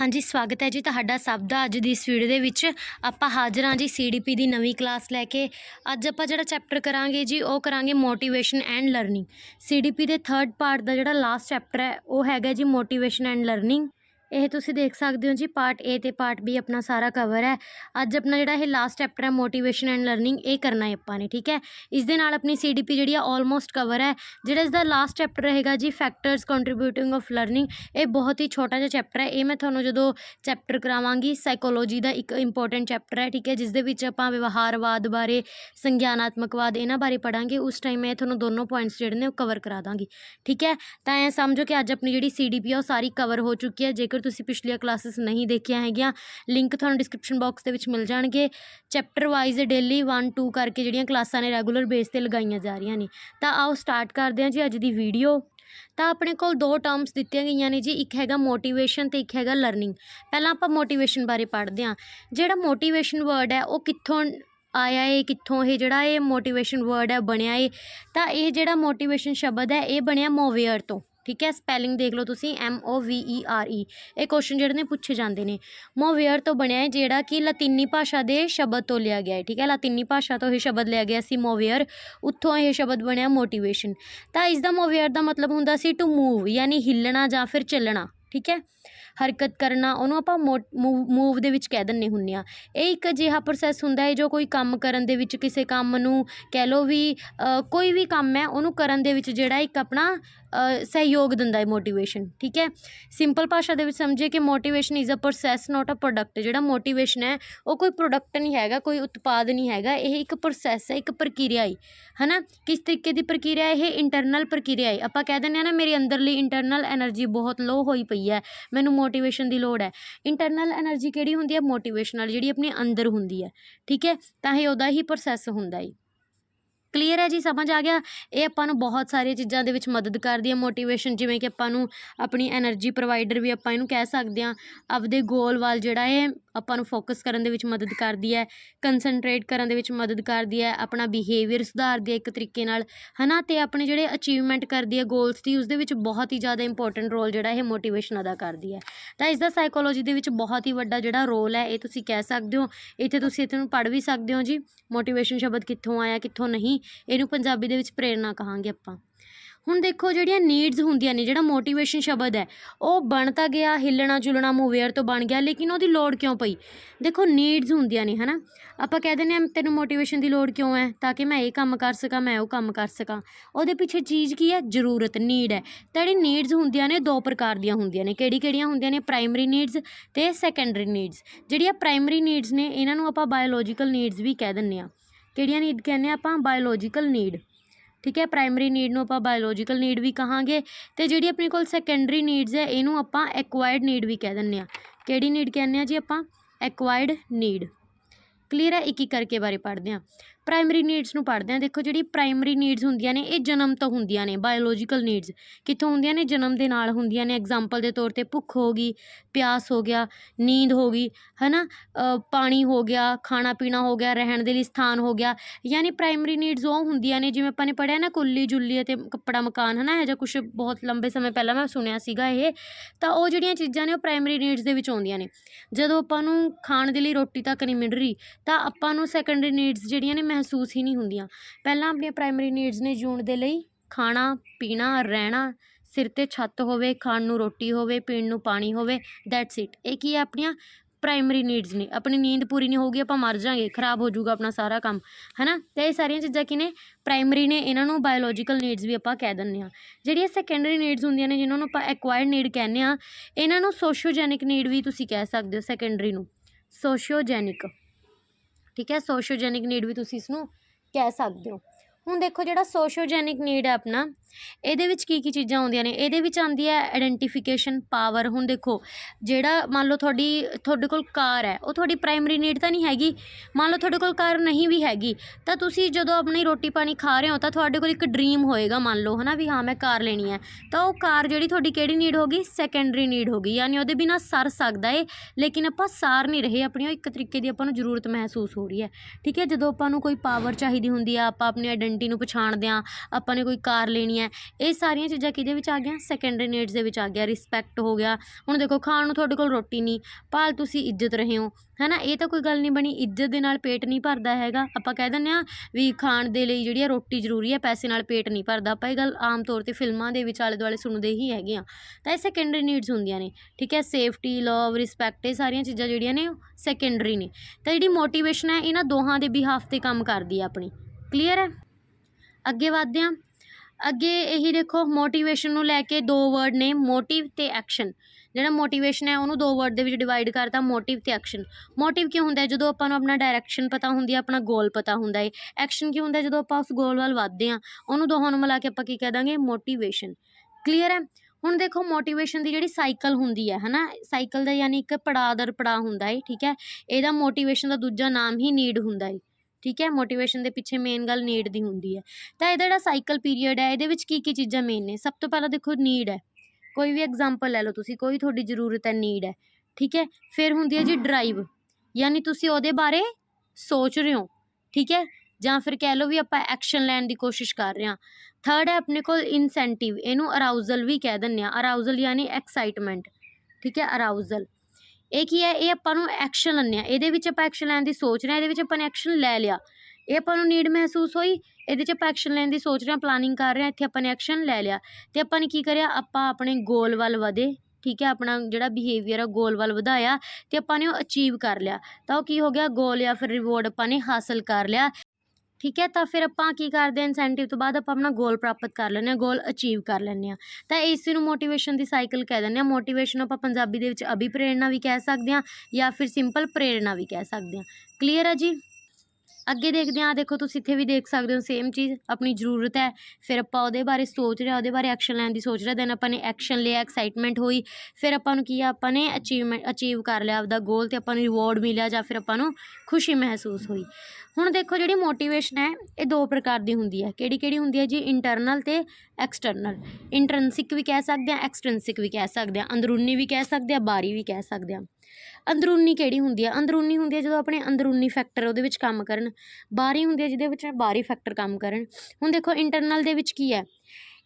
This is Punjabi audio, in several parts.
ਹਾਂਜੀ, ਸਵਾਗਤ ਹੈ ਜੀ ਤੁਹਾਡਾ ਸਭ ਦਾ ਅੱਜ ਦੀ ਇਸ ਵੀਡੀਓ ਦੇ ਵਿੱਚ। ਆਪਾਂ ਹਾਜ਼ਰ ਹਾਂ ਜੀ ਸੀਡੀਪੀ ਦੀ ਨਵੀਂ ਕਲਾਸ ਲੈ ਕੇ। ਅੱਜ ਆਪਾਂ ਜਿਹੜਾ ਚੈਪਟਰ ਕਰਾਂਗੇ ਜੀ, ਉਹ ਕਰਾਂਗੇ ਮੋਟੀਵੇਸ਼ਨ ਐਂਡ ਲਰਨਿੰਗ ਸੀਡੀਪੀ ਦੇ ਥਰਡ ਪਾਰਟ ਦਾ ਜਿਹੜਾ ਲਾਸਟ ਚੈਪਟਰ ਹੈ, ਉਹ ਹੈਗਾ ਜੀ ਮੋਟੀਵੇਸ਼ਨ ਐਂਡ ਲਰਨਿੰਗ ਇਹ ਤੁਸੀਂ ਦੇਖ ਸਕਦੇ ਹੋ ਜੀ, ਪਾਰਟ A ਤੇ ਪਾਰਟ B ਆਪਣਾ ਸਾਰਾ ਕਵਰ ਹੈ। ਅੱਜ ਆਪਣਾ ਜਿਹੜਾ ਇਹ ਲਾਸਟ ਚੈਪਟਰ ਹੈ ਮੋਟੀਵੇਸ਼ਨ ਐਂਡ ਲਰਨਿੰਗ ਇਹ ਕਰਨਾ ਹੈ ਆਪਾਂ ਨੇ, ਠੀਕ ਹੈ? ਇਸ ਦੇ ਨਾਲ ਆਪਣੀ ਸੀਡੀਪੀ ਜਿਹੜੀ ਆ ਆਲਮੋਸਟ ਕਵਰ ਹੈ। ਜਿਹੜਾ ਇਸ ਦਾ ਲਾਸਟ ਚੈਪਟਰ ਰਹੇਗਾ ਜੀ ਫੈਕਟਰਸ ਕੰਟਰੀਬਿਊਟਿੰਗ ਆਫ ਲਰਨਿੰਗ ਇਹ ਬਹੁਤ ਹੀ ਛੋਟਾ ਜਿਹਾ ਚੈਪਟਰ ਹੈ। ਇਹ ਮੈਂ ਤੁਹਾਨੂੰ ਜਦੋਂ ਚੈਪਟਰ ਕਰਾਵਾਂਗੀ ਸਾਈਕੋਲੋਜੀ ਦਾ ਇੱਕ ਇੰਪੋਰਟੈਂਟ ਚੈਪਟਰ ਹੈ, ਠੀਕ ਹੈ? ਜਿਸ ਦੇ ਵਿੱਚ ਆਪਾਂ ਵਿਵਹਾਰਵਾਦ ਬਾਰੇ, ਸੰਗਿਆਨਾਤਮਕਵਾਦ ਇਹਨਾਂ ਬਾਰੇ ਪੜਾਂਗੇ ਉਸ ਟਾਈਮ ਮੈਂ ਤੁਹਾਨੂੰ ਦੋਨੋਂ ਪੁਆਇੰਟਸ ਜਿਹੜੇ ਨੇ ਉਹ ਕਵਰ ਕਰਾ ਦਾਂਗੀ, ਠੀਕ ਹੈ? ਤਾਂ ਇਹ ਸਮਝੋ ਕਿ ਅੱਜ ਆਪਣੀ ਜਿਹੜੀ ਸੀਡੀਪੀ ਆ, ਉਹ ਸਾਰੀ ਕਵਰ ਹੋ ਚੁੱਕੀ ਹੈ। ਜੇਕਰ ਤੁਸੀਂ ਪਿਛਲੀਆਂ ਕਲਾਸਿਸ ਨਹੀਂ ਦੇਖੀਆਂ ਹੈਗੀਆਂ ਲਿੰਕ ਤੁਹਾਨੂੰ ਡਿਸਕ੍ਰਿਪਸ਼ਨ ਬਾਕਸ ਦੇ ਵਿੱਚ ਮਿਲ ਜਾਣਗੇ। ਚੈਪਟਰ ਵਾਈਜ਼ ਡੇਲੀ 1 2 ਕਰਕੇ ਜਿਹੜੀਆਂ ਕਲਾਸਾਂ ਨੇ ਰੈਗੂਲਰ ਬੇਸ ਤੇ ਲਗਾਈਆਂ ਜਾ ਰਹੀਆਂ ਨੇ। ਤਾਂ ਆਓ ਸਟਾਰਟ ਕਰਦੇ ਹਾਂ ਜੀ ਅੱਜ ਦੀ ਵੀਡੀਓ ਤਾਂ ਆਪਣੇ ਕੋਲ ਦੋ ਟਰਮਸ ਦਿੱਤੀਆਂ ਗਈਆਂ ਨੇ ਜੀ, ਇੱਕ ਹੈਗਾ ਮੋਟੀਵੇਸ਼ਨ ਤੇ ਇੱਕ ਹੈਗਾ ਲਰਨਿੰਗ ਪਹਿਲਾਂ ਆਪਾਂ ਮੋਟੀਵੇਸ਼ਨ ਬਾਰੇ ਪੜ੍ਹਦੇ ਹਾਂ। ਜਿਹੜਾ ਮੋਟੀਵੇਸ਼ਨ ਵਰਡ ਹੈ, ਉਹ ਕਿੱਥੋਂ ਆਇਆ ਏ, ਕਿੱਥੋਂ ਇਹ ਜਿਹੜਾ ਇਹ ਮੋਟੀਵੇਸ਼ਨ ਵਰਡ ਹੈ ਬਣਿਆ ਏ? ਤਾਂ ਇਹ ਜਿਹੜਾ ਮੋਟੀਵੇਸ਼ਨ ਸ਼ਬਦ ਹੈ, ਇਹ ਬਣਿਆ ਮੋਵੇਅਰ ਤੋਂ। ਠੀਕ ਹੈ ਸਪੈਲਿੰਗ ਦੇਖ ਲਓ ਤੁਸੀਂ ਐਮ ਓ ਵੀ ਈ ਆਰ ਈ ਇਹ ਕੁਐਸਚਨ ਜਿਹੜੇ ਨੇ ਪੁੱਛੇ ਜਾਂਦੇ ਨੇ। ਮੋਵੇਅਰ ਤੋਂ ਬਣਿਆ ਹੈ ਜਿਹੜਾ ਕਿ ਲਾਤੀਨੀ ਭਾਸ਼ਾ ਦੇ ਸ਼ਬਦ ਤੋਂ ਲਿਆ ਗਿਆ ਹੈ, ਠੀਕ ਹੈ। ਲਾਤੀਨੀ ਭਾਸ਼ਾ ਤੋਂ ਇਹ ਸ਼ਬਦ ਲਿਆ ਗਿਆ ਸੀ ਮੋਵੇਅਰ ਉੱਥੋਂ ਇਹ ਸ਼ਬਦ ਬਣਿਆ ਮੋਟੀਵੇਸ਼ਨ ਤਾਂ ਇਸ ਦਾ ਮੋਵੇਅਰ ਦਾ ਮਤਲਬ ਹੁੰਦਾ ਸੀ ਟੂ ਮੂਵ ਯਾਨੀ ਹਿੱਲਣਾ ਜਾਂ ਫਿਰ ਚੱਲਣਾ, ਠੀਕ ਹੈ। ਹਰਕਤ ਕਰਨਾ, ਉਹਨੂੰ ਆਪਾਂ ਮੂਵ ਦੇ ਵਿੱਚ ਕਹਿ ਦਿੰਨੇ ਹੁੰਨੇ ਆ ਇਹ ਇੱਕ ਅਜਿਹਾ ਪ੍ਰੋਸੈਸ ਹੁੰਦਾ ਹੈ ਜੋ ਕੋਈ ਕੰਮ ਕਰਨ ਦੇ ਵਿੱਚ ਕਿਸੇ ਕੰਮ ਨੂੰ, ਕਹਿ ਲਓ ਵੀ ਕੋਈ ਵੀ ਕੰਮ ਹੈ, ਉਹਨੂੰ ਕਰਨ ਦੇ ਵਿੱਚ ਜਿਹੜਾ ਇੱਕ ਆਪਣਾ ਸਹਿਯੋਗ ਦਿੰਦਾ ਹੈ ਮੋਟੀਵੇਸ਼ਨ ਠੀਕ ਹੈ? ਸਿੰਪਲ ਭਾਸ਼ਾ ਦੇ ਵਿੱਚ ਸਮਝੇ ਕਿ motivation is a process not a product ਜਿਹੜਾ ਮੋਟੀਵੇਸ਼ਨ ਹੈ, ਉਹ ਕੋਈ ਪ੍ਰੋਡਕਟ ਨਹੀਂ ਹੈਗਾ, ਕੋਈ ਉਤਪਾਦ ਨਹੀਂ ਹੈਗਾ, ਇਹ ਇੱਕ ਪ੍ਰੋਸੈਸ ਹੈ, ਇੱਕ ਪ੍ਰਕਿਰਿਆ ਹੈ, ਹਨਾ? ਕਿਸ ਤਰੀਕੇ ਦੀ ਪ੍ਰਕਿਰਿਆ ਇਹ ਇੰਟਰਨਲ ਪ੍ਰਕਿਰਿਆ ਹੈ, ਆਪਾਂ ਕਹਿ ਦਿੰਦੇ ਆ ਨਾ, ਮੇਰੇ ਅੰਦਰਲੀ ਇੰਟਰਨਲ એનર્ਜੀ ਬਹੁਤ ਲੋ ਹੋਈ ਪਈ ਹੈ, ਮੈਨੂੰ ਮੋਟੀਵੇਸ਼ਨ ਦੀ ਲੋੜ ਹੈ। ਇੰਟਰਨਲ એનર્ਜੀ ਕਿਹੜੀ ਹੁੰਦੀ ਹੈ? ਮੋਟੀਵੇਸ਼ਨਲ ਜਿਹੜੀ ਆਪਣੇ ਅੰਦਰ ਹੁੰਦੀ ਹੈ, ਠੀਕ ਹੈ? ਤਾਂ ਇਹ ਉਹਦਾ ਹੀ ਪ੍ਰੋਸੈਸ ਹੁੰਦਾ ਹੈ। ਕਲੀਅਰ ਹੈ ਜੀ, ਸਮਝ ਆ ਗਿਆ? ਇਹ ਆਪਾਂ ਨੂੰ ਬਹੁਤ ਸਾਰੀਆਂ ਚੀਜ਼ਾਂ ਦੇ ਵਿੱਚ ਮਦਦ ਕਰਦੀ ਹੈ ਮੋਟੀਵੇਸ਼ਨ ਜਿਵੇਂ ਕਿ ਆਪਾਂ ਨੂੰ ਆਪਣੀ એનર્ਜੀ ਪ੍ਰੋਵਾਈਡਰ ਵੀ ਆਪਾਂ ਇਹਨੂੰ ਕਹਿ ਸਕਦੇ ਹਾਂ, ਆਪਦੇ ਗੋਲ ਵੱਲ ਜਿਹੜਾ ਇਹ ਆਪਾਂ ਨੂੰ ਫੋਕਸ ਕਰਨ ਦੇ ਵਿੱਚ ਮਦਦ ਕਰਦੀ ਹੈ ਕੰਸਨਟਰੇਟ ਕਰਨ ਦੇ ਵਿੱਚ ਮਦਦ ਕਰਦੀ ਹੈ, ਆਪਣਾ ਬਿਹੇਵੀਅਰ ਸੁਧਾਰਦੀ ਹੈ ਇੱਕ ਤਰੀਕੇ ਨਾਲ, ਹਨਾ? ਤੇ ਆਪਣੇ ਜਿਹੜੇ ਅਚੀਵਮੈਂਟ ਕਰਦੀ ਹੈ ਗੋਲਸ ਦੀ ਉਸ ਦੇ ਵਿੱਚ ਬਹੁਤ ਹੀ ਜ਼ਿਆਦਾ ਇੰਪੋਰਟੈਂਟ ਰੋਲ ਜਿਹੜਾ ਇਹ ਮੋਟੀਵੇਸ਼ਨ ਅਦਾ ਕਰਦੀ ਹੈ। ਤਾਂ ਇਸ ਦਾ ਸਾਈਕੋਲੋਜੀ ਦੇ ਵਿੱਚ ਬਹੁਤ ਹੀ ਵੱਡਾ ਜਿਹੜਾ ਰੋਲ ਹੈ, ਇਹ ਤੁਸੀਂ ਕਹਿ ਸਕਦੇ ਹੋ, ਇੱਥੇ ਤੁਸੀਂ ਇੱਥੇ ਨੂੰ ਪੜ੍ਹ ਵੀ ਸਕਦੇ ਹੋ ਜੀ। ਮੋਟੀਵੇਸ਼ਨ ਸ਼ਬਦ ਕਿੱਥੋਂ ਆਇਆ, ਕਿੱਥੋਂ ਨਹੀਂ, ਇਹਨੂੰ ਪੰਜਾਬੀ ਦੇ ਵਿੱਚ ਪ੍ਰੇਰਨਾ ਕਹਾਂਗੇ ਆਪਾਂ। ਹੁਣ ਦੇਖੋ ਜਿਹੜੀਆਂ ਨੀਡਸ ਹੁੰਦੀਆਂ ਨੇ, ਜਿਹੜਾ ਮੋਟੀਵੇਸ਼ਨ ਸ਼ਬਦ ਹੈ, ਉਹ ਬਣ ਤਾਂ ਗਿਆ, ਹਿੱਲਣਾ ਜੁਲਣਾ ਮੂਵੇਅਰ ਤੋਂ ਬਣ ਗਿਆ, ਲੇਕਿਨ ਉਹਦੀ ਲੋੜ ਕਿਉਂ ਪਈ? ਦੇਖੋ ਨੀਡਸ ਹੁੰਦੀਆਂ ਨੇ, ਹਨਾ? ਆਪਾਂ ਕਹਿ ਦਿੰਦੇ ਆ ਤੈਨੂੰ ਮੋਟੀਵੇਸ਼ਨ ਦੀ ਲੋੜ ਕਿਉਂ ਹੈ? ਤਾਂ ਕਿ ਮੈਂ ਇਹ ਕੰਮ ਕਰ ਸਕਾਂ, ਮੈਂ ਉਹ ਕੰਮ ਕਰ ਸਕਾਂ। ਉਹਦੇ ਪਿੱਛੇ ਚੀਜ਼ ਕੀ ਹੈ? ਜ਼ਰੂਰਤ ਨੀਡ ਹੈ। ਤਾਂ ਜਿਹੜੀ ਨੀਡਸ ਹੁੰਦੀਆਂ ਨੇ, ਦੋ ਪ੍ਰਕਾਰ ਦੀਆਂ ਹੁੰਦੀਆਂ ਨੇ। ਕਿਹੜੀ ਕਿਹੜੀਆਂ ਹੁੰਦੀਆਂ ਨੇ? ਪ੍ਰਾਇਮਰੀ ਨੀਡਸ ਤੇ ਸੈਕੰਡਰੀ ਨੀਡਸ ਜਿਹੜੀਆਂ ਪ੍ਰਾਇਮਰੀ ਨੀਡਸ ਨੇ, ਇਹਨਾਂ ਨੂੰ ਆਪਾਂ ਬਾਇਓਲੋਜੀਕਲ ਨੀਡਸ ਵੀ ਕਹਿ ਦਿੰਦੇ ਆ ਕਿਹੜੀਆਂ ਨੀਡ ਕਹਿੰਦੇ ਆ ਆਪਾਂ? ਬਾਇਓਲੋਜੀਕਲ ਨੀਡ ਠੀਕ ਹੈ ਪ੍ਰਾਇਮਰੀ ਨੀਡ ਨੂੰ ਆਪਾਂ ਬਾਇਓਲੋਜੀਕਲ ਨੀਡ ਵੀ ਕਹਾਂਗੇ ਤੇ ਜਿਹੜੀ ਆਪਣੇ ਕੋਲ ਸੈਕੰਡਰੀ ਨੀਡਸ ਹੈ, ਇਹਨੂੰ ਆਪਾਂ ਐਕਵਾਇਰਡ ਨੀਡ ਵੀ ਕਹਿ ਦਿੰਦੇ ਆ ਕਿਹੜੀ ਨੀਡ ਕਹਿੰਦੇ ਆ ਜੀ ਆਪਾਂ? ਐਕਵਾਇਰਡ ਨੀਡ ਕਲੀਅਰ ਹੈ? ਇੱਕ ਇੱਕ ਕਰਕੇ ਬਾਰੇ ਪੜ੍ਹਦੇ ਹਾਂ। ਪ੍ਰਾਇਮਰੀ ਨੀਡਸ ਨੂੰ ਪੜ੍ਹਦੇ ਹਾਂ। ਦੇਖੋ ਜਿਹੜੀ ਪ੍ਰਾਇਮਰੀ ਨੀਡਸ ਹੁੰਦੀਆਂ ਨੇ ਇਹ ਜਨਮ ਤੋਂ ਹੁੰਦੀਆਂ ਨੇ ਬਾਇਓਲੋਜੀਕਲ ਨੀਡਸ ਕਿੱਥੋਂ ਹੁੰਦੀਆਂ ਨੇ? ਜਨਮ ਦੇ ਨਾਲ ਹੁੰਦੀਆਂ ਨੇ। ਐਗਜ਼ਾਮਪਲ ਦੇ ਤੌਰ ਤੇ ਭੁੱਖ ਹੋ ਗਈ ਪਿਆਸ ਹੋ ਗਿਆ ਨੀਂਦ ਹੋ ਗਈ ਹਨਾ? ਅ, ਪਾਣੀ ਹੋ ਗਿਆ ਖਾਣਾ ਪੀਣਾ ਹੋ ਗਿਆ ਰਹਿਣ ਦੇ ਲਈ ਸਥਾਨ ਹੋ ਗਿਆ। ਯਾਨੀ ਪ੍ਰਾਇਮਰੀ ਨੀਡਸ ਉਹ ਹੁੰਦੀਆਂ ਨੇ ਜਿਵੇਂ ਆਪਾਂ ਨੇ ਪੜ੍ਹਿਆ ਨਾ ਕੁੱਲੀ ਜੁੱਲੀ ਅਤੇ ਕੱਪੜਾ ਮਕਾਨ ਹਨਾ? ਇਹ ਜਾਂ ਕੁਝ ਬਹੁਤ ਲੰਬੇ ਸਮੇਂ ਪਹਿਲਾਂ ਮੈਂ ਸੁਣਿਆ ਸੀਗਾ ਇਹ। ਤਾਂ ਉਹ ਜਿਹੜੀਆਂ ਚੀਜ਼ਾਂ ਨੇ ਉਹ ਪ੍ਰਾਇਮਰੀ ਨੀਡਸ ਦੇ ਵਿੱਚ ਆਉਂਦੀਆਂ ਨੇ। ਜਦੋਂ ਆਪਾਂ ਨੂੰ ਖਾਣ ਦੇ ਲਈ ਰੋਟੀ ਤੱਕ ਨਹੀਂ ਮਿਲ ਰਹੀ ਤਾਂ ਆਪਾਂ ਨੂੰ ਸੈਕੰਡਰੀ ਨੀਡਸ ਜਿਹੜੀਆਂ ਨੇ ਮਹਿਸੂਸ ਹੀ ਨਹੀਂ ਹੁੰਦੀਆਂ। ਪਹਿਲਾਂ ਆਪਣੀਆਂ ਪ੍ਰਾਇਮਰੀ ਨੀਡਸ ਨੇ ਜਿਉਣ ਦੇ ਲਈ। ਖਾਣਾ, ਪੀਣਾ, ਰਹਿਣਾ, ਸਿਰ ਤੇ ਛੱਤ ਹੋਵੇ, ਖਾਣ ਨੂੰ ਰੋਟੀ ਹੋਵੇ, ਪੀਣ ਨੂੰ ਪਾਣੀ ਹੋਵੇ ਦੈਟਸ ਇਟ ਇਹ ਕੀ ਹੈ ਆਪਣੀਆਂ ਪ੍ਰਾਇਮਰੀ ਨੀਡਸ ਨੇ। ਆਪਣੀ ਨੀਂਦ ਪੂਰੀ ਨਹੀਂ ਹੋਊਗੀ, ਆਪਾਂ ਮਰ ਜਾਾਂਗੇ, ਖਰਾਬ ਹੋ ਜਾਊਗਾ ਆਪਣਾ ਸਾਰਾ ਕੰਮ। ਹੈਨਾ? ਤੇ ਇਹ ਸਾਰੀਆਂ ਚੀਜ਼ਾਂ ਕੀ ਨੇ ਪ੍ਰਾਇਮਰੀ ਨੇ, ਇਹਨਾਂ ਨੂੰ ਬਾਇਓਲੋਜੀਕਲ ਨੀਡਸ ਵੀ ਆਪਾਂ ਕਹਿ ਦਿੰਦੇ ਹਾਂ। ਜਿਹੜੀਆਂ ਸੈਕੰਡਰੀ ਨੀਡਸ ਹੁੰਦੀਆਂ ਨੇ, ਜਿਨ੍ਹਾਂ ਨੂੰ ਆਪਾਂ ਐਕਵਾਇਰਡ ਨੀਡ ਕਹਿੰਦੇ ਆ ਇਹਨਾਂ ਨੂੰ ਸੋਸ਼ੀਓਜੈਨਿਕ ਨੀਡ ਵੀ ਤੁਸੀਂ ਕਹਿ ਸਕਦੇ ਹੋ ਸੈਕੰਡਰੀ ਨੂੰ। ਸੋਸ਼ੀਓਜੈਨਿਕ ਠੀਕ ਹੈ ਸੋਸ਼ੋਜੈਨਿਕ ਨੀਡ ਵੀ ਤੁਸੀਂ ਇਸ ਨੂੰ ਕਹਿ ਸਕਦੇ ਹੋ। ਹੁਣ ਦੇਖੋ ਜਿਹੜਾ ਸੋਸ਼ੋਜੈਨਿਕ ਨੀਡ ਹੈ ਆਪਣਾ ਇਹਦੇ ਵਿੱਚ ਕੀ ਕੀ ਚੀਜ਼ਾਂ ਆਉਂਦੀਆਂ ਨੇ? ਇਹਦੇ ਵਿੱਚ ਆਉਂਦੀ ਹੈ ਆਈਡੈਂਟੀਫਿਕੇਸ਼ਨ ਪਾਵਰ ਹੁਣ ਦੇਖੋ, ਜਿਹੜਾ ਮੰਨ ਲਓ ਤੁਹਾਡੀ, ਤੁਹਾਡੇ ਕੋਲ ਕਾਰ ਹੈ, ਉਹ ਤੁਹਾਡੀ ਪ੍ਰਾਇਮਰੀ ਨੀਡ ਤਾਂ ਨਹੀਂ ਹੈਗੀ। ਮੰਨ ਲਓ ਤੁਹਾਡੇ ਕੋਲ ਕਾਰ ਨਹੀਂ ਵੀ ਹੈਗੀ, ਤਾਂ ਤੁਸੀਂ ਜਦੋਂ ਆਪਣੀ ਰੋਟੀ ਪਾਣੀ ਖਾ ਰਹੇ ਹੋ ਤਾਂ ਤੁਹਾਡੇ ਕੋਲ ਇੱਕ ਡ੍ਰੀਮ ਹੋਏਗਾ ਮੰਨ ਲਓ, ਹਨਾ ਵੀ ਹਾਂ, ਮੈਂ ਕਾਰ ਲੈਣੀ ਹੈ। ਤਾਂ ਉਹ ਕਾਰ ਜਿਹੜੀ ਤੁਹਾਡੀ ਕਿਹੜੀ ਨੀਡ ਹੋਗੀ? ਸੈਕੰਡਰੀ ਨੀਡ ਹੋਗੀ। ਯਾਨੀ ਉਹਦੇ ਬਿਨਾ ਸਰ ਸਕਦਾ ਏ, ਲੇਕਿਨ ਆਪਾਂ ਸਾਰ ਨਹੀਂ ਰਹੇ, ਆਪਣੀ ਉਹ ਇੱਕ ਤਰੀਕੇ ਦੀ ਆਪਾਂ ਨੂੰ ਜ਼ਰੂਰਤ ਮਹਿਸੂਸ ਹੋ ਰਹੀ ਹੈ। ਠੀਕ ਹੈ, ਜਦੋਂ ਆਪਾਂ ਨੂੰ ਕੋਈ ਪਾਵਰ ਚਾਹੀਦੀ ਹੁੰਦੀ ਆ, ਆਪਾਂ ਆਪਣੀ ਆਇਡੈਂਟੀ ਨੂੰ ਪਛਾਣਦੇ ਆ ਆਪਾਂ ਨੇ ਕੋਈ ਕਾਰ ਲੈਣੀ ਹੈ ਹੈ ਇਹ ਸਾਰੀਆਂ ਚੀਜ਼ਾਂ ਕਿਹਦੇ ਵਿੱਚ ਆ ਗਈਆਂ? ਸੈਕੰਡਰੀ ਨੀਡਸ ਦੇ ਵਿੱਚ ਆ ਗਿਆ ਰਿਸਪੈਕਟ ਹੋ ਗਿਆ। ਹੁਣ ਦੇਖੋ, ਖਾਣ ਨੂੰ ਤੁਹਾਡੇ ਕੋਲ ਰੋਟੀ ਨਹੀਂ, ਭਾਲ ਤੁਸੀਂ ਇੱਜ਼ਤ ਰਹੇ ਹੋ ਹੈ ਨਾ ਇਹ ਤਾਂ ਕੋਈ ਗੱਲ ਨਹੀਂ ਬਣੀ, ਇੱਜ਼ਤ ਦੇ ਨਾਲ ਪੇਟ ਨਹੀਂ ਭਰਦਾ ਹੈਗਾ। ਆਪਾਂ ਕਹਿ ਦਿੰਦੇ ਆ ਵੀ ਖਾਣ ਦੇ ਲਈ ਜਿਹੜੀ ਆ ਰੋਟੀ ਜ਼ਰੂਰੀ ਹੈ ਪੈਸੇ ਨਾਲ ਪੇਟ ਨਹੀਂ ਭਰਦਾ। ਆਪਾਂ ਇਹ ਗੱਲ ਆਮ ਤੌਰ ਤੇ ਫਿਲਮਾਂ ਦੇ ਵਿੱਚ ਆਲੇ ਦੁਆਲੇ ਸੁਣਦੇ ਹੀ ਹੈਗੇ ਆ। ਤਾਂ ਇਹ ਸੈਕੰਡਰੀ ਨੀਡਸ ਹੁੰਦੀਆਂ ਨੇ, ਠੀਕ ਹੈ? ਸੇਫਟੀ ਲਵ ਰਿਸਪੈਕਟ ਇਹ ਸਾਰੀਆਂ ਚੀਜ਼ਾਂ ਜਿਹੜੀਆਂ ਨੇ ਉਹ ਸੈਕੰਡਰੀ ਨੇ। ਤਾਂ ਜਿਹੜੀ ਮੋਟੀਵੇਸ਼ਨ ਹੈ, ਇਹਨਾਂ ਦੋਹਾਂ ਦੇ ਬਿਹਾਫ ਤੇ ਕੰਮ ਕਰਦੀ ਹੈ ਆਪਣੀ। ਕਲੀਅਰ ਹੈ? ਅੱਗੇ ਵਧਦੇ ਹਾਂ। ਅੱਗੇ ਇਹੀ ਦੇਖੋ ਮੋਟੀਵੇਸ਼ਨ ਨੂੰ ਲੈ ਕੇ ਦੋ ਵਰਡ ਨੇ ਮੋਟਿਵ ਤੇ ਐਕਸ਼ਨ ਜਿਹੜਾ ਮੋਟੀਵੇਸ਼ਨ ਹੈ, ਉਹਨੂੰ ਦੋ ਵਰਡ ਦੇ ਵਿੱਚ ਡਿਵਾਈਡ ਕਰਤਾ ਮੋਟਿਵ ਤੇ ਐਕਸ਼ਨ ਮੋਟਿਵ ਕੀ ਹੁੰਦਾ ਜਦੋਂ ਆਪਾਂ ਨੂੰ ਆਪਣਾ ਡਾਇਰੈਕਸ਼ਨ ਪਤਾ ਹੁੰਦੀ ਹੈ, ਆਪਣਾ ਗੋਲ ਪਤਾ ਹੁੰਦਾ ਹੈ। ਐਕਸ਼ਨ ਕੀ ਹੁੰਦਾ ਜਦੋਂ ਆਪਾਂ ਉਸ ਗੋਲ ਵੱਲ ਵਧਦੇ ਹਾਂ, ਉਹਨੂੰ ਦੋਹਾਂ ਨੂੰ ਮਿਲਾ ਕੇ ਆਪਾਂ ਕੀ ਕਹਿ ਦਾਂਗੇ? ਮੋਟੀਵੇਸ਼ਨ ਕਲੀਅਰ ਹੈ? ਹੁਣ ਦੇਖੋ ਮੋਟੀਵੇਸ਼ਨ ਦੀ ਜਿਹੜੀ ਸਾਈਕਲ ਹੁੰਦੀ ਹੈ, ਹਨਾ? ਸਾਈਕਲ ਦਾ ਯਾਨੀ ਇੱਕ ਪੜਾਅ ਦਰ ਪੜਾਅ ਹੁੰਦਾ ਹੈ, ਠੀਕ ਹੈ? ਇਹਦਾ ਮੋਟੀਵੇਸ਼ਨ ਦਾ ਦੂਜਾ ਨਾਮ ਹੀ ਨੀਡ ਹੁੰਦਾ ਹੈ। ਠੀਕ ਹੈ ਮੋਟੀਵੇਸ਼ਨ ਦੇ ਪਿੱਛੇ ਮੇਨ ਗੱਲ ਨੀਡ ਦੀ ਹੁੰਦੀ ਹੈ। ਤਾਂ ਇਹਦਾ ਜਿਹੜਾ ਸਾਈਕਲ ਪੀਰੀਅਡ ਹੈ, ਇਹਦੇ ਵਿੱਚ ਕੀ ਕੀ ਚੀਜ਼ਾਂ ਮੇਨ ਨੇ? ਸਭ ਤੋਂ ਪਹਿਲਾਂ ਦੇਖੋ ਨੀਡ ਹੈ। ਕੋਈ ਵੀ ਐਗਜ਼ਾਮਪਲ ਲੈ ਲਓ ਤੁਸੀਂ, ਕੋਈ ਤੁਹਾਡੀ ਜ਼ਰੂਰਤ ਹੈ ਨੀਡ ਹੈ। ਠੀਕ ਹੈ, ਫਿਰ ਹੁੰਦੀ ਹੈ ਜੀ ਡਰਾਈਵ ਯਾਨੀ ਤੁਸੀਂ ਉਹਦੇ ਬਾਰੇ ਸੋਚ ਰਹੇ ਹੋ, ਠੀਕ ਹੈ, ਜਾਂ ਫਿਰ ਕਹਿ ਲਓ ਵੀ ਆਪਾਂ ਐਕਸ਼ਨ ਲੈਣ ਦੀ ਕੋਸ਼ਿਸ਼ ਕਰ ਰਹੇ ਹਾਂ। ਥਰਡ ਹੈ ਆਪਣੇ ਕੋਲ ਇਨਸੈਂਟਿਵ ਇਹਨੂੰ ਅਰਾਊਜ਼ਲ ਵੀ ਕਹਿ ਦਿੰਦੇ ਆ ਅਰਾਊਜ਼ਲ ਯਾਨੀ ਐਕਸਾਈਟਮੈਂਟ ਠੀਕ ਹੈ ਅਰਾਊਜ਼ਲ ਇਹ ਕੀ ਹੈ? ਇਹ ਆਪਾਂ ਨੂੰ ਐਕਸ਼ਨ ਲੈਂਦੇ ਆ ਇਹਦੇ ਵਿੱਚ ਆਪਾਂ ਐਕਸ਼ਨ ਲੈਣ ਦੀ ਸੋਚ ਰਹੇ ਹਾਂ। ਇਹਦੇ ਵਿੱਚ ਆਪਾਂ ਨੇ ਐਕਸ਼ਨ ਲੈ ਲਿਆ। ਇਹ ਆਪਾਂ ਨੂੰ ਨੀਡ ਮਹਿਸੂਸ ਹੋਈ। ਇਹਦੇ 'ਚ ਆਪਾਂ ਐਕਸ਼ਨ ਲੈਣ ਦੀ ਸੋਚ ਰਹੇ ਹਾਂ ਪਲਾਨਿੰਗ ਕਰ ਰਹੇ ਹਾਂ। ਇੱਥੇ ਆਪਾਂ ਨੇ ਐਕਸ਼ਨ ਲੈ ਲਿਆ। ਤੇ ਆਪਾਂ ਨੇ ਕੀ ਕਰਿਆ? ਆਪਾਂ ਆਪਣੇ ਗੋਲ ਵੱਲ ਵਧੇ। ਠੀਕ ਹੈ? ਆਪਣਾ ਜਿਹੜਾ ਬਿਹੇਵੀਅਰ ਆ ਗੋਲ ਵੱਲ ਵਧਾਇਆ ਤੇ ਆਪਾਂ ਨੇ ਉਹ ਅਚੀਵ ਕਰ ਲਿਆ। ਤਾਂ ਉਹ ਕੀ ਹੋ ਗਿਆ? ਗੋਲ ਜਾਂ ਫਿਰ ਰਿਵੋਰਡ ਆਪਾਂ ਨੇ ਹਾਸਲ ਕਰ ਲਿਆ। ਠੀਕ ਹੈ, ਤਾਂ ਫਿਰ ਆਪਾਂ ਕੀ ਕਰਦੇ ਹਾਂ ਇਨਸੈਂਟਿਵ ਤੋਂ ਬਾਅਦ ਆਪਾਂ ਆਪਣਾ ਗੋਲ ਪ੍ਰਾਪਤ ਕਰ ਲੈਂਦੇ ਹਾਂ ਗੋਲ ਅਚੀਵ ਕਰ ਲੈਂਦੇ ਹਾਂ। ਤਾਂ ਇਸ ਨੂੰ ਮੋਟੀਵੇਸ਼ਨ ਦੀ ਸਾਈਕਲ ਕਹਿ ਦਿੰਦੇ ਹਾਂ। ਮੋਟੀਵੇਸ਼ਨ ਆਪਾਂ ਪੰਜਾਬੀ ਦੇ ਵਿੱਚ ਅਭਿਪ੍ਰੇਰਣਾ ਵੀ ਕਹਿ ਸਕਦੇ ਹਾਂ ਜਾਂ ਫਿਰ ਸਿੰਪਲ ਪ੍ਰੇਰਣਾ ਵੀ ਕਹਿ ਸਕਦੇ ਹਾਂ। ਕਲੀਅਰ ਹੈ ਜੀ? ਅੱਗੇ ਦੇਖਦੇ ਹਾਂ ਦੇਖੋ ਤੁਸੀਂ ਇੱਥੇ ਵੀ ਦੇਖ ਸਕਦੇ ਹੋ ਸੇਮ ਚੀਜ਼, ਆਪਣੀ ਜ਼ਰੂਰਤ ਹੈ। ਫਿਰ ਆਪਾਂ ਉਹਦੇ ਬਾਰੇ ਸੋਚ ਰਹੇ ਉਹਦੇ ਬਾਰੇ ਐਕਸ਼ਨ ਲੈਣ ਦੀ ਸੋਚ ਰਹੇ ਦੈਨ ਆਪਾਂ ਨੇ ਐਕਸ਼ਨ ਲਿਆ ਐਕਸਾਈਟਮੈਂਟ ਹੋਈ। ਫਿਰ ਆਪਾਂ ਨੂੰ ਕੀ ਆ, ਆਪਾਂ ਨੇ ਅਚੀਵਮੈਂਟ ਅਚੀਵ ਕਰ ਲਿਆ ਆਪਦਾ ਗੋਲ ਤੇ ਆਪਾਂ ਨੂੰ ਰਿਵਾਰਡ ਮਿਲਿਆ ਜਾਂ ਫਿਰ ਆਪਾਂ ਨੂੰ ਖੁਸ਼ੀ ਮਹਿਸੂਸ ਹੋਈ। ਹੁਣ ਦੇਖੋ ਜਿਹੜੀ ਮੋਟੀਵੇਸ਼ਨ ਹੈ, ਇਹ ਦੋ ਪ੍ਰਕਾਰ ਦੀ ਹੁੰਦੀ ਹੈ। ਕਿਹੜੀ ਕਿਹੜੀ ਹੁੰਦੀ ਹੈ ਜੀ? ਇੰਟਰਨਲ ਤੇ ਐਕਸਟਰਨਲ ਇੰਟਰਨਸਿਕ ਵੀ ਕਹਿ ਸਕਦੇ ਹਾਂ ਐਕਸਟ੍ਰਿੰਸਿਕ ਵੀ ਕਹਿ ਸਕਦੇ ਹਾਂ, ਅੰਦਰੂਨੀ ਵੀ ਕਹਿ ਸਕਦੇ ਹਾਂ, ਬਾਹਰੀ ਵੀ ਕਹਿ ਸਕਦੇ ਹਾਂ। ਅੰਦਰੂਨੀ ਕਿਹੜੀ ਹੁੰਦੀ ਹੈ ਅੰਦਰੂਨੀ ਹੁੰਦੀ ਹੈ ਜਦੋਂ ਆਪਣੇ ਅੰਦਰੂਨੀ ਫੈਕਟਰ ਉਹਦੇ ਵਿੱਚ ਕੰਮ ਕਰਨ। ਬਾਹਰੀ ਹੁੰਦੀ ਆ ਜਿਹਦੇ ਵਿੱਚ ਬਾਹਰੀ ਫੈਕਟਰ ਕੰਮ ਕਰਨ। ਹੁਣ ਦੇਖੋ ਇੰਟਰਨਲ ਦੇ ਵਿੱਚ ਕੀ ਹੈ?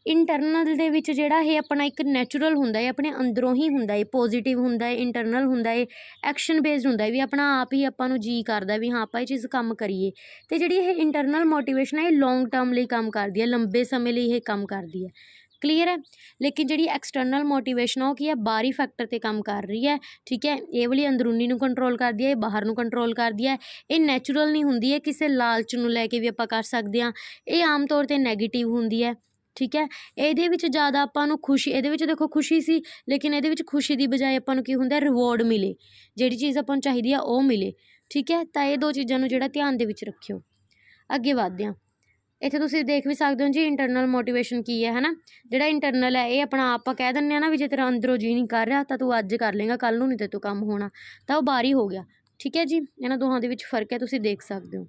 ਇੰਟਰਨਲ ਦੇ ਵਿੱਚ ਜਿਹੜਾ ਇਹ ਆਪਣਾ ਇੱਕ ਨੈਚੁਰਲ ਹੁੰਦਾ ਹੈ ਆਪਣੇ ਅੰਦਰੋਂ ਹੀ ਹੁੰਦਾ ਹੈ ਪੋਜ਼ਿਟਿਵ ਹੁੰਦਾ ਹੈ ਇੰਟਰਨਲ ਹੁੰਦਾ ਹੈ ਐਕਸ਼ਨ ਬੇਸਡ ਹੁੰਦਾ ਹੈ ਵੀ ਆਪਣਾ ਆਪ ਹੀ ਆਪਾਂ ਨੂੰ ਜੀ ਕਰਦਾ ਵੀ ਹਾਂ, ਆਪਾਂ ਇਹ ਚੀਜ਼ ਕੰਮ ਕਰੀਏ। ਤੇ ਜਿਹੜੀ ਇਹ ਇੰਟਰਨਲ ਮੋਟੀਵੇਸ਼ਨ ਹੈ ਇਹ ਲੌਂਗ ਟਰਮ ਲਈ ਕੰਮ ਕਰਦੀ ਹੈ ਲੰਬੇ ਸਮੇਂ ਲਈ ਇਹ ਕੰਮ ਕਰਦੀ ਹੈ ਕਲੀਅਰ ਹੈ। ਲੇਕਿਨ ਜਿਹੜੀ ਐਕਸਟਰਨਲ ਮੋਟੀਵੇਸ਼ਨ ਉਹ ਕੀ ਹੈ? ਬਾਹਰੀ ਫੈਕਟਰ ਤੇ ਕੰਮ ਕਰ ਰਹੀ ਹੈ, ਠੀਕ ਹੈ? ਇਹ ਵਾਲੀ ਅੰਦਰੂਨੀ ਨੂੰ ਕੰਟਰੋਲ ਕਰਦੀ ਹੈ, ਇਹ ਬਾਹਰ ਨੂੰ ਕੰਟਰੋਲ ਕਰਦੀ ਹੈ। ਇਹ ਨੈਚੁਰਲ ਨਹੀਂ ਹੁੰਦੀ ਹੈ ਕਿਸੇ ਲਾਲਚ ਨੂੰ ਲੈ ਕੇ ਵੀ ਆਪਾਂ ਕਰ ਸਕਦੇ ਹਾਂ। ਇਹ ਆਮ ਤੌਰ ਤੇ ਨੈਗੇਟਿਵ ਹੁੰਦੀ ਹੈ, ਠੀਕ ਹੈ? ਇਹਦੇ ਵਿੱਚ ਜ਼ਿਆਦਾ ਆਪਾਂ ਨੂੰ ਖੁਸ਼ੀ, ਇਹਦੇ ਵਿੱਚ ਦੇਖੋ ਖੁਸ਼ੀ ਸੀ, ਲੇਕਿਨ ਇਹਦੇ ਵਿੱਚ ਖੁਸ਼ੀ ਦੀ ਬਜਾਏ ਆਪਾਂ ਨੂੰ ਕੀ ਹੁੰਦਾ ਰਿਵੋਰਡ ਮਿਲੇ। ਜਿਹੜੀ ਚੀਜ਼ ਆਪਾਂ ਨੂੰ ਚਾਹੀਦੀ ਆ, ਉਹ ਮਿਲੇ, ਠੀਕ ਹੈ? ਤਾਂ ਇਹ ਦੋ ਚੀਜ਼ਾਂ ਨੂੰ ਜਿਹੜਾ ਧਿਆਨ ਦੇ ਵਿੱਚ ਰੱਖਿਓ। ਅੱਗੇ ਵਧਦੇ ਹਾਂ। ਇੱਥੇ ਤੁਸੀਂ ਦੇਖ ਵੀ ਸਕਦੇ ਹੋ ਜੀ ਇੰਟਰਨਲ ਮੋਟੀਵੇਸ਼ਨ ਕੀ ਹੈ, ਹਨਾ? ਜਿਹੜਾ ਇੰਟਰਨਲ ਹੈ, ਇਹ ਆਪਣਾ ਆਪਾਂ ਕਹਿ ਦਿੰਦੇ ਆ ਨਾ ਵੀ ਜੇ ਤੇਰਾ ਅੰਦਰੋਂ ਜੀ ਨਹੀਂ ਕਰ ਰਿਹਾ, ਤਾਂ ਤੂੰ ਅੱਜ ਕਰ ਲੇਗਾ ਕੱਲ ਨੂੰ ਨਹੀਂ ਤੇ ਤੂੰ ਕੰਮ ਹੋਣਾ। ਤਾਂ ਉਹ ਬਾਹਰ ਹੀ ਹੋ ਗਿਆ। ਠੀਕ ਹੈ ਜੀ? ਇਹਨਾਂ ਦੋਹਾਂ ਦੇ ਵਿੱਚ ਫ਼ਰਕ ਹੈ, ਤੁਸੀਂ ਦੇਖ ਸਕਦੇ ਹੋ।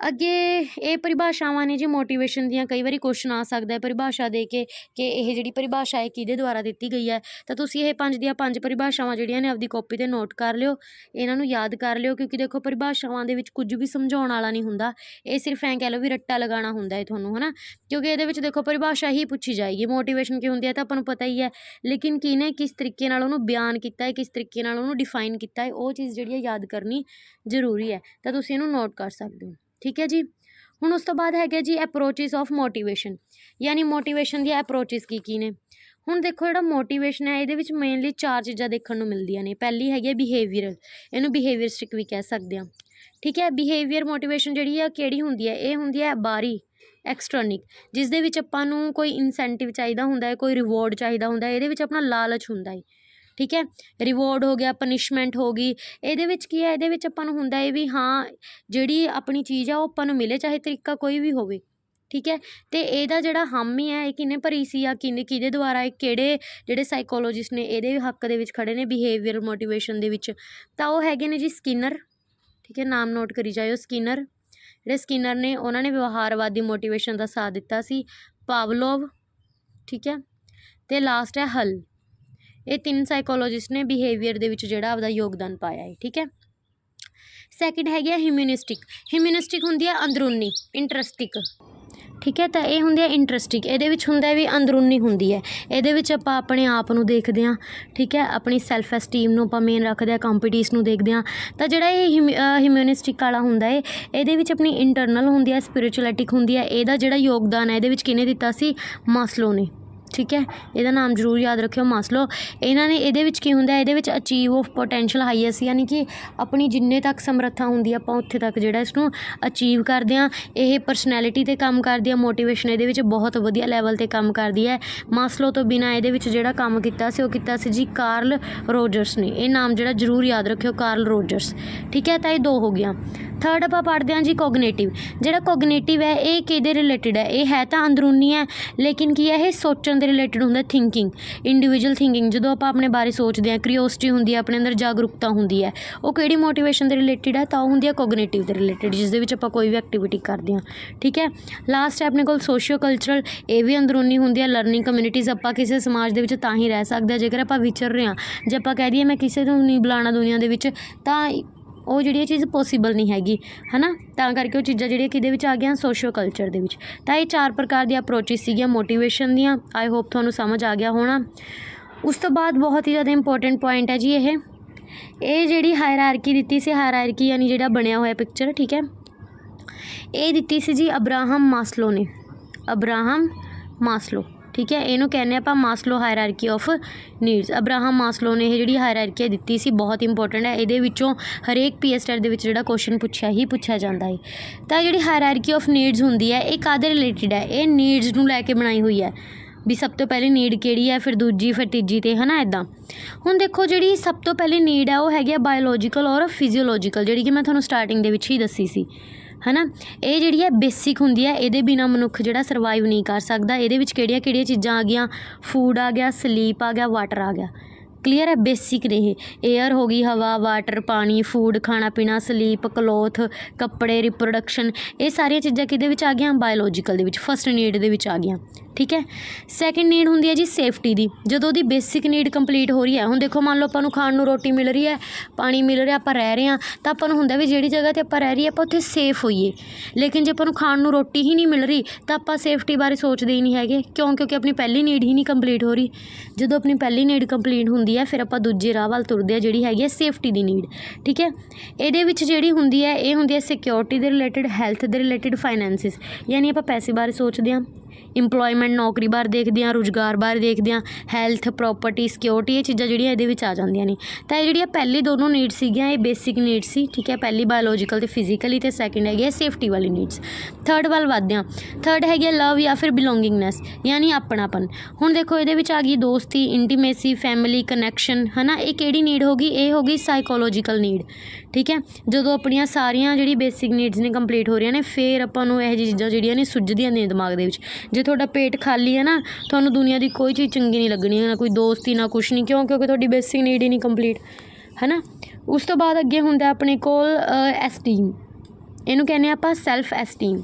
ਅੱਗੇ ਇਹ ਪਰਿਭਾਸ਼ਾਵਾਂ ਨੇ ਜੀ ਮੋਟੀਵੇਸ਼ਨ ਦੀਆਂ ਕਈ ਵਾਰੀ ਕੁਐਸਚਨ ਆ ਸਕਦਾ ਹੈ, ਪਰਿਭਾਸ਼ਾ ਦੇ ਕੇ ਕਿ ਇਹ ਜਿਹੜੀ ਪਰਿਭਾਸ਼ਾ ਹੈ ਕਿਹਦੇ ਦੁਆਰਾ ਦਿੱਤੀ ਗਈ ਹੈ? ਤਾਂ ਤੁਸੀਂ ਇਹ ਪੰਜ ਦੀਆਂ ਪੰਜ ਪਰਿਭਾਸ਼ਾਵਾਂ ਜਿਹੜੀਆਂ ਨੇ, ਆਪਦੀ ਕਾਪੀ ਤੇ ਨੋਟ ਕਰ ਲਿਓ। ਇਹਨਾਂ ਨੂੰ ਯਾਦ ਕਰ ਲਿਓ, ਕਿਉਂਕਿ ਦੇਖੋ ਪਰਿਭਾਸ਼ਾਵਾਂ ਦੇ ਵਿੱਚ ਕੁਝ ਵੀ ਸਮਝਾਉਣ ਵਾਲਾ ਨਹੀਂ ਹੁੰਦਾ। ਇਹ ਸਿਰਫ ਐਂ ਕਹਿ ਲਓ ਵੀ ਰੱਟਾ ਲਗਾਉਣਾ ਹੁੰਦਾ ਹੈ ਤੁਹਾਨੂੰ, ਹਨਾ? ਕਿਉਂਕਿ ਇਹਦੇ ਵਿੱਚ ਦੇਖੋ ਪਰਿਭਾਸ਼ਾ ਹੀ ਪੁੱਛੀ ਜਾਏਗੀ। ਮੋਟੀਵੇਸ਼ਨ ਕੀ ਹੁੰਦੀ ਹੈ ਤਾਂ ਆਪਾਂ ਨੂੰ ਪਤਾ ਹੀ ਹੈ। ਲੇਕਿਨ ਕਿਹਨੇ ਕਿਸ ਤਰੀਕੇ ਨਾਲ ਉਹਨੂੰ ਬਿਆਨ ਕੀਤਾ ਹੈ, ਕਿਸ ਤਰੀਕੇ ਨਾਲ ਉਹਨੂੰ ਡਿਫਾਈਨ ਕੀਤਾ ਹੈ, ਉਹ ਚੀਜ਼ ਜਿਹੜੀ ਹੈ ਯਾਦ ਕਰਨੀ ਜ਼ਰੂਰੀ ਹੈ। ਤਾਂ ਤੁਸੀਂ ਇਹਨੂੰ ਨੋਟ ਕਰ ਸਕਦੇ ਹੋ। ਠੀਕ ਹੈ ਜੀ? ਹੁਣ ਉਸ ਤੋਂ ਬਾਅਦ ਹੈਗਾ ਜੀ ਅਪਰੋਚਿਸ ਆਫ ਮੋਟੀਵੇਸ਼ਨ ਯਾਨੀ ਮੋਟੀਵੇਸ਼ਨ ਦੀਆਂ ਅਪਰੋਚਿਸ ਕੀ ਕੀ ਨੇ? ਹੁਣ ਦੇਖੋ ਜਿਹੜਾ ਮੋਟੀਵੇਸ਼ਨ ਹੈ, ਇਹਦੇ ਵਿੱਚ ਮੇਨਲੀ ਚਾਰ ਚੀਜ਼ਾਂ ਦੇਖਣ ਨੂੰ ਮਿਲਦੀਆਂ ਨੇ। ਪਹਿਲੀ ਹੈਗੀ ਹੈ ਬਿਹੇਵੀਅਰਲ ਇਹਨੂੰ ਬਿਹੇਵੀਅਰਿਸਟਿਕ ਵੀ ਕਹਿ ਸਕਦੇ ਹਾਂ। ਠੀਕ ਹੈ ਬਿਹੇਵੀਅਰ ਮੋਟੀਵੇਸ਼ਨ ਜਿਹੜੀ ਹੈ ਕਿਹੜੀ ਹੁੰਦੀ ਹੈ? ਇਹ ਹੁੰਦੀ ਹੈ ਬਾਹਰੀ ਐਕਸਟਰਨਿਕ ਜਿਸ ਦੇ ਵਿੱਚ ਆਪਾਂ ਨੂੰ ਕੋਈ ਇਨਸੈਂਟਿਵ ਚਾਹੀਦਾ ਹੁੰਦਾ ਹੈ, ਕੋਈ ਰਿਵਾਰਡ ਚਾਹੀਦਾ ਹੁੰਦਾ ਹੈ, ਇਹਦੇ ਵਿੱਚ ਆਪਣਾ ਲਾਲਚ ਹੁੰਦਾ ਹੈ। ਠੀਕ ਹੈ? ਰਿਵਾਰਡ ਹੋ ਗਿਆ ਪਨਿਸ਼ਮੈਂਟ ਹੋ ਗਈ। ਇਹਦੇ ਵਿੱਚ ਕੀ ਹੈ? ਇਹਦੇ ਵਿੱਚ ਆਪਾਂ ਨੂੰ ਹੁੰਦਾ ਹੈ ਵੀ ਹਾਂ, ਜਿਹੜੀ ਆਪਣੀ ਚੀਜ਼ ਆ, ਉਹ ਆਪਾਂ ਨੂੰ ਮਿਲੇ, ਚਾਹੇ ਤਰੀਕਾ ਕੋਈ ਵੀ ਹੋਵੇ। ਠੀਕ ਹੈ? ਤੇ ਇਹਦਾ ਜਿਹੜਾ ਹਾਮੀ ਹੈ ਇਹ ਕਿਨੇ ਭਰੀ ਸੀ ਆ, ਕਿਨੇ, ਕਿਹਦੇ ਦੁਆਰਾ, ਇਹ ਕਿਹੜੇ ਜਿਹੜੇ ਸਾਈਕੋਲੋਜਿਸਟ ਨੇ, ਇਹਦੇ ਹੱਕ ਦੇ ਵਿੱਚ ਖੜੇ ਨੇ ਬਿਹੇਵੀਅਰ ਮੋਟੀਵੇਸ਼ਨ ਦੇ ਵਿੱਚ। ਤਾਂ ਉਹ ਹੈਗੇ ਨੇ ਜੀ ਸਕਿਨਰ ਠੀਕ ਹੈ? ਨਾਮ ਨੋਟ ਕਰੀ ਜਾਇਓ ਸਕਿਨਰ ਜਿਹੜੇ ਸਕਿਨਰ ਨੇ, ਉਹਨਾਂ ਨੇ ਵਿਵਹਾਰਵਾਦੀ ਮੋਟੀਵੇਸ਼ਨ ਦਾ ਸਾਥ ਦਿੱਤਾ ਸੀ। ਪਾਵਲੋਵ ਠੀਕ ਹੈ? ਤੇ ਲਾਸਟ ਹੈ ਹਲ ਇਹ ਤਿੰਨ ਸਾਈਕੋਲੋਜਿਸਟ ਨੇ ਬਿਹੇਵੀਅਰ ਦੇ ਵਿੱਚ ਜਿਹੜਾ ਆਪਦਾ ਯੋਗਦਾਨ ਪਾਇਆ ਹੈ, ਠੀਕ ਹੈ? ਸੈਕਿੰਡ ਹੈਗੀ ਹੈ ਹਿਊਮਨਿਸਟਿਕ ਹਿਊਮਨਿਸਟਿਕ ਹੁੰਦੀ ਹੈ ਅੰਦਰੂਨੀ ਇੰਟਰਸਟਿਕ ਠੀਕ ਹੈ, ਤਾਂ ਇਹ ਹੁੰਦੀ ਹੈ ਇੰਟਰਸਟਿੰਗ ਇਹਦੇ ਵਿੱਚ ਹੁੰਦਾ ਵੀ ਅੰਦਰੂਨੀ ਹੁੰਦੀ ਹੈ। ਇਹਦੇ ਵਿੱਚ ਆਪਾਂ ਆਪਣੇ ਆਪ ਨੂੰ ਦੇਖਦੇ ਹਾਂ, ਠੀਕ ਹੈ? ਆਪਣੀ ਸੈਲਫ ਐਸਟੀਮ ਨੂੰ ਆਪਾਂ ਮੇਨ ਰੱਖਦੇ ਹਾਂ ਕੰਪੀਟੀਸ ਨੂੰ ਦੇਖਦੇ ਹਾਂ। ਤਾਂ ਜਿਹੜਾ ਇਹ ਹਿਊਮਨਿਸਟਿਕ ਵਾਲਾ ਹੁੰਦਾ ਹੈ ਇਹਦੇ ਵਿੱਚ ਆਪਣੀ ਇੰਟਰਨਲ ਹੁੰਦੀ ਹੈ ਸਪਿਰਿਚੁਅਲਿਟਿਕ ਹੁੰਦੀ ਹੈ ਇਹਦਾ ਜਿਹੜਾ ਯੋਗਦਾਨ ਹੈ, ਇਹਦੇ ਵਿੱਚ ਕਿਹਨੇ ਦਿੱਤਾ ਸੀ? ਮਾਸਲੋ ਨੇ। ਠੀਕ ਹੈ? ਇਹਦਾ ਨਾਮ ਜ਼ਰੂਰ ਯਾਦ ਰੱਖਿਓ, ਮਾਸਲੋ। ਇਹਨਾਂ ਨੇ ਇਹਦੇ ਵਿੱਚ ਕੀ ਹੁੰਦਾ ਇਹਦੇ ਵਿੱਚ ਅਚੀਵ ਆਫ ਪੋਟੈਂਸ਼ੀਅਲ ਹਾਈਐਸਟ ਯਾਨੀ ਕਿ ਆਪਣੀ ਜਿੰਨੇ ਤੱਕ ਸਮਰੱਥਾ ਹੁੰਦੀ ਆ, ਆਪਾਂ ਉੱਥੇ ਤੱਕ ਜਿਹੜਾ ਇਸ ਨੂੰ ਅਚੀਵ ਕਰਦੇ ਆ ਇਹ ਪਰਸਨੈਲਿਟੀ ਤੇ ਕੰਮ ਕਰਦੀ ਆ ਮੋਟੀਵੇਸ਼ਨ ਇਹਦੇ ਵਿੱਚ ਬਹੁਤ ਵਧੀਆ ਲੈਵਲ ਤੇ ਕੰਮ ਕਰਦੀ ਹੈ। ਮਾਸਲੋ ਤੋਂ ਬਿਨਾ ਇਹਦੇ ਵਿੱਚ ਜਿਹੜਾ ਕੰਮ ਕੀਤਾ ਸੀ, ਉਹ ਕੀਤਾ ਸੀ ਜੀ ਕਾਰਲ ਰੋਜਰਸ ਨੇ। ਇਹ ਨਾਮ ਜਿਹੜਾ ਜ਼ਰੂਰ ਯਾਦ ਰੱਖਿਓ, ਕਾਰਲ ਰੋਜਰਸ। ਠੀਕ ਹੈ? ਤਾਂ ਇਹ ਦੋ ਹੋ ਗਿਆ ਥਰਡ ਆਪਾਂ ਪੜ੍ਹਦੇ ਹਾਂ ਜੀ ਕੋਗਨੀਟਿਵ ਜਿਹੜਾ ਕੋਗਨੀਟਿਵ ਹੈ, ਇਹ ਕਿਹਦੇ ਰਿਲੇਟਡ ਹੈ? ਇਹ ਹੈ ਤਾਂ ਅੰਦਰੂਨੀ ਹੈ, ਲੇਕਿਨ ਕੀ ਹੈ, ਇਹ ਸੋਚਣ ਦੇ ਰਿਲੇਟਡ ਹੁੰਦਾ ਥਿੰਕਿੰਗ ਇੰਡੀਵਿਜੂਅਲ ਥਿੰਕਿੰਗ ਜਦੋਂ ਆਪਾਂ ਆਪਣੇ ਬਾਰੇ ਸੋਚਦੇ ਹਾਂ ਕਰਿਓਸਿਟੀ ਹੁੰਦੀ ਹੈ, ਆਪਣੇ ਅੰਦਰ ਜਾਗਰੂਕਤਾ ਹੁੰਦੀ ਹੈ, ਉਹ ਕਿਹੜੀ ਮੋਟੀਵੇਸ਼ਨ ਦੇ ਰਿਲੇਟਡ ਹੈ? ਤਾਂ ਉਹ ਹੁੰਦੀ ਹੈ ਕੋਗਨੀਟਿਵ ਦੇ ਰਿਲੇਟਡ ਜਿਸ ਦੇ ਵਿੱਚ ਆਪਾਂ ਕੋਈ ਵੀ ਐਕਟੀਵਿਟੀ ਕਰਦੇ ਹਾਂ। ਠੀਕ ਹੈ? ਲਾਸਟ ਹੈ ਆਪਣੇ ਕੋਲ ਸੋਸ਼ੀਓ ਕਲਚਰਲ ਇਹ ਵੀ ਅੰਦਰੂਨੀ ਹੁੰਦੀ ਹੈ ਲਰਨਿੰਗ ਕਮਿਊਨਿਟੀਜ਼ ਆਪਾਂ ਕਿਸੇ ਸਮਾਜ ਦੇ ਵਿੱਚ ਤਾਂ ਹੀ ਰਹਿ ਸਕਦੇ ਹਾਂ, ਜੇਕਰ ਆਪਾਂ ਵਿਚਰ ਰਹੇ ਹਾਂ। ਜੇ ਆਪਾਂ ਕਹਿ ਦਈਏ ਮੈਂ ਕਿਸੇ ਨੂੰ ਨਹੀਂ ਬੁਲਾਉਣਾ ਦੁਨੀਆ ਦੇ ਵਿੱਚ, ਤਾਂ ਉਹ ਜਿਹੜੀ ਇਹ ਚੀਜ਼ ਪੋਸੀਬਲ ਨਹੀਂ ਹੈਗੀ, ਹਨਾ? ਤਾਂ ਕਰਕੇ ਉਹ ਚੀਜ਼ਾਂ ਜਿਹੜੀਆਂ ਕਿਹਦੇ ਵਿੱਚ ਆ ਗਈਆਂ? ਸੋਸ਼ੀਓ ਕਲਚਰ ਦੇ ਵਿੱਚ। ਤਾਂ ਇਹ ਚਾਰ ਪ੍ਰਕਾਰ ਦੀਆਂ ਅਪਰੋਚਿਸ ਸੀਗੀਆਂ ਮੋਟੀਵੇਸ਼ਨ ਦੀਆਂ। ਆਈ ਹੋਪ ਤੁਹਾਨੂੰ ਸਮਝ ਆ ਗਿਆ ਹੋਣਾ। ਉਸ ਤੋਂ ਬਾਅਦ ਬਹੁਤ ਹੀ ਜ਼ਿਆਦਾ ਇੰਪੋਰਟੈਂਟ ਪੁਆਇੰਟ ਹੈ ਜੀ ਇਹ। ਇਹ ਜਿਹੜੀ ਹਾਇਰਾਰਕੀ ਦਿੱਤੀ ਸੀ ਹਾਇਰਾਰਕੀ ਯਾਨੀ ਜਿਹੜਾ ਬਣਿਆ ਹੋਇਆ ਪਿਕਚਰ ਠੀਕ ਹੈ? ਇਹ ਦਿੱਤੀ ਸੀ ਜੀ ਅਬਰਾਹਮ ਮਾਸਲੋ ਨੇ। Abraham Maslow. ਠੀਕ ਹੈ? ਇਹਨੂੰ ਕਹਿੰਦੇ ਆਪਾਂ Maslow hierarchy of needs Abraham Maslow ਨੇ ਇਹ ਜਿਹੜੀ ਹਾਇਰਾਰਕੀ ਦਿੱਤੀ ਸੀ, ਬਹੁਤ ਇੰਪੋਰਟੈਂਟ ਹੈ। ਇਹਦੇ ਵਿੱਚੋਂ ਹਰੇਕ ਪੀਐਸਟਰ ਦੇ ਵਿੱਚ ਜਿਹੜਾ ਕੁਐਸਚਨ ਪੁੱਛਿਆ ਹੀ ਪੁੱਛਿਆ ਜਾਂਦਾ ਹੈ। ਤਾਂ ਜਿਹੜੀ ਹਾਇਰਾਰਕੀ ਆਫ ਨੀਡਸ ਹੁੰਦੀ ਹੈ, ਇਹ ਕਾਦੇ ਰਿਲੇਟਡ ਹੈ? ਇਹ ਨੀਡਸ ਨੂੰ ਲੈ ਕੇ ਬਣਾਈ ਹੋਈ ਹੈ। ਵੀ ਸਭ ਤੋਂ ਪਹਿਲੀ ਨੀਡ ਕਿਹੜੀ ਹੈ, ਫਿਰ ਦੂਜੀ, ਫਿਰ ਤੀਜੀ ਤੇ, ਹਨਾ ਇਦਾਂ ਹੁਣ ਦੇਖੋ ਜਿਹੜੀ ਸਭ ਤੋਂ ਪਹਿਲੀ ਨੀਡ ਹੈ, ਉਹ ਹੈਗੀ ਆ ਬਾਇਓਲੋਜੀਕਲ ਔਰ ਫਿਜ਼ੀਓਲੋਜੀਕਲ ਜਿਹੜੀ ਕਿ ਮੈਂ ਤੁਹਾਨੂੰ ਸਟਾਰਟਿੰਗ ਦੇ ਵਿੱਚ ਹੀ ਦੱਸੀ ਸੀ। ਹਨਾ? ਇਹ ਜਿਹੜੀ ਹੈ ਬੇਸਿਕ ਹੁੰਦੀ ਹੈ, ਇਹਦੇ ਬਿਨਾ ਮਨੁੱਖ ਜਿਹੜਾ ਸਰਵਾਈਵ ਨਹੀਂ ਕਰ ਸਕਦਾ। ਇਹਦੇ ਵਿੱਚ ਕਿਹੜੀਆਂ ਕਿਹੜੀਆਂ ਚੀਜ਼ਾਂ ਆ ਗਈਆਂ? ਫੂਡ ਆ ਗਿਆ ਸਲੀਪ ਆ ਗਿਆ ਵਾਟਰ ਆ ਗਿਆ। ਕਲੀਅਰ ਹੈ ਬੇਸਿਕ ਨੇ ਇਹ ਏਅਰ ਹੋ ਗਈ, ਹਵਾ ਵਾਟਰ ਪਾਣੀ ਫੂਡ ਖਾਣਾ ਪੀਣਾ ਸਲੀਪ ਕਲੋਥ ਕੱਪੜੇ ਰੀਪ੍ਰੋਡਕਸ਼ਨ ਇਹ ਸਾਰੀਆਂ ਚੀਜ਼ਾਂ ਕਿਹਦੇ ਵਿੱਚ ਆ ਗਈਆਂ? ਬਾਇਓਲੋਜੀਕਲ ਦੇ ਵਿੱਚ ਫਸਟ ਨੀਡ ਦੇ ਵਿੱਚ ਆ ਗਈਆਂ। ਠੀਕ ਹੈ? ਸੈਕੰਡ ਨੀਡ ਹੁੰਦੀ ਹੈ ਜੀ ਸੇਫਟੀ ਦੀ। ਜਦੋਂ ਉਹਦੀ ਬੇਸਿਕ ਨੀਡ ਕੰਪਲੀਟ ਹੋ ਰਹੀ ਹੈ, ਹੁਣ ਦੇਖੋ ਮੰਨ ਲਓ ਆਪਾਂ ਨੂੰ ਖਾਣ ਨੂੰ ਰੋਟੀ ਮਿਲ ਰਹੀ ਹੈ, ਪਾਣੀ ਮਿਲ ਰਿਹਾ, ਆਪਾਂ ਰਹਿ ਰਹੇ ਹਾਂ, ਤਾਂ ਆਪਾਂ ਨੂੰ ਹੁੰਦਾ ਵੀ ਜਿਹੜੀ ਜਗ੍ਹਾ ਤੇ ਆਪਾਂ ਰਹਿ ਰਹੀ ਆਪਾਂ ਉੱਥੇ ਸੇਫ ਹੋਈਏ। ਲੇਕਿਨ ਜੇ ਆਪਾਂ ਨੂੰ ਖਾਣ ਨੂੰ ਰੋਟੀ ਹੀ ਨਹੀਂ ਮਿਲ ਰਹੀ, ਤਾਂ ਆਪਾਂ ਸੇਫਟੀ ਬਾਰੇ ਸੋਚਦੇ ਹੀ ਨਹੀਂ ਹੈਗੇ, ਕਿਉਂ? ਕਿਉਂਕਿ ਆਪਣੀ ਪਹਿਲੀ ਨੀਡ ਹੀ ਨਹੀਂ ਕੰਪਲੀਟ ਹੋ ਰਹੀ। ਜਦੋਂ ਆਪਣੀ ਪਹਿਲੀ ਨੀਡ ਕੰਪਲੀਟ ਹੁੰਦੀ ਹੈ, ਫਿਰ ਆਪਾਂ ਦੂਜੇ ਰਾਹ ਵੱਲ ਤੁਰਦੇ ਆ ਜਿਹੜੀ ਹੈਗੀ ਹੈ ਸੇਫਟੀ ਦੀ ਨੀਡ ਠੀਕ ਹੈ? ਇਹਦੇ ਵਿੱਚ ਜਿਹੜੀ ਹੁੰਦੀ ਹੈ, ਇਹ ਹੁੰਦੀ ਹੈ ਸਿਕਿਉਰਿਟੀ ਦੇ ਰਿਲੇਟਡ ਹੈਲਥ ਦੇ ਰਿਲੇਟਡ ਫਾਈਨੈਂਸਿਸ ਯਾਨੀ ਆਪਾਂ ਪੈਸੇ ਬਾਰੇ ਸੋਚਦੇ ਹਾਂ ਇੰਪਲੋਇਮੈਂਟ ਨੌਕਰੀ ਬਾਰੇ ਦੇਖਦੇ ਹਾਂ, ਰੁਜ਼ਗਾਰ ਬਾਰੇ ਦੇਖਦੇ ਹਾਂ ਹੈਲਥ ਪ੍ਰੋਪਰਟੀ ਸਿਕਿਉਰਿਟੀ ਇਹ ਚੀਜ਼ਾਂ ਜਿਹੜੀਆਂ ਇਹਦੇ ਵਿੱਚ ਆ ਜਾਂਦੀਆਂ ਨੇ। ਤਾਂ ਇਹ ਜਿਹੜੀਆਂ ਪਹਿਲੀ ਦੋਨੋਂ ਨੀਡ ਸੀਗੀਆਂ, ਇਹ ਬੇਸਿਕ ਨੀਡ ਸੀ, ਠੀਕ ਹੈ, ਪਹਿਲੀ ਬਾਇਓਲੋਜੀਕਲ ਤੇ ਫਿਜ਼ੀਕਲੀ ਤੇ ਸੈਕਿੰਡ ਹੈਗੀ ਹੈ ਸੇਫਟੀ ਵਾਲੀ ਨੀਡਸ ਥਰਡ ਵੱਲ ਵਧਦੇ ਹਾਂ। ਥਰਡ ਹੈਗੀ ਹੈ ਲਵ ਜਾਂ ਫਿਰ ਬਿਲੋਂਗਿੰਗਨੈਸ ਯਾਨੀ ਆਪਣਾਪਨ। ਹੁਣ ਦੇਖੋ ਇਹਦੇ ਵਿੱਚ ਆ ਗਈ ਦੋਸਤੀ ਇੰਟੀਮੇਸੀ ਫੈਮਿਲੀ ਕਨੈਕਸ਼ਨ ਹਨਾ, ਇਹ ਕਿਹੜੀ ਨੀਡ ਹੋਗੀ ਇਹ ਹੋਗੀ ਸਾਈਕੋਲੋਜੀਕਲ ਨੀਡ ਠੀਕ ਹੈ? ਜਦੋਂ ਆਪਣੀਆਂ ਸਾਰੀਆਂ ਜਿਹੜੀ ਬੇਸਿਕ ਨੀਡਸ ਨੇ ਕੰਪਲੀਟ ਹੋ ਰਹੀਆਂ ਨੇ, ਫੇਰ ਆਪਾਂ ਨੂੰ ਇਹੋ ਜਿਹੀ ਚੀਜ਼ਾਂ ਜਿਹੜੀਆਂ ਨੇ ਸੁੱਝਦੀਆਂ ਨੇ ਦਿਮਾਗ ਦੇ ਵਿੱਚ। ਜੇ ਤੁਹਾਡਾ ਪੇਟ ਖਾਲੀ ਹੈ ਨਾ, ਤੁਹਾਨੂੰ ਦੁਨੀਆ ਦੀ ਕੋਈ ਚੀਜ਼ ਚੰਗੀ ਨਹੀਂ ਲੱਗਣੀ, ਨਾ ਕੋਈ ਦੋਸਤੀ, ਨਾ ਕੁਛ ਨਹੀਂ, ਕਿਉਂ? ਕਿਉਂਕਿ ਤੁਹਾਡੀ ਬੇਸਿਕ ਨੀਡ ਹੀ ਨਹੀਂ ਕੰਪਲੀਟ ਹੈ ਨਾ ਉਸ ਤੋਂ ਬਾਅਦ ਅੱਗੇ ਹੁੰਦਾ ਆਪਣੇ ਕੋਲ ਐਸਟੀਮ ਇਹਨੂੰ ਕਹਿੰਦੇ ਆਪਾਂ ਸੈਲਫ ਐਸਟੀਮ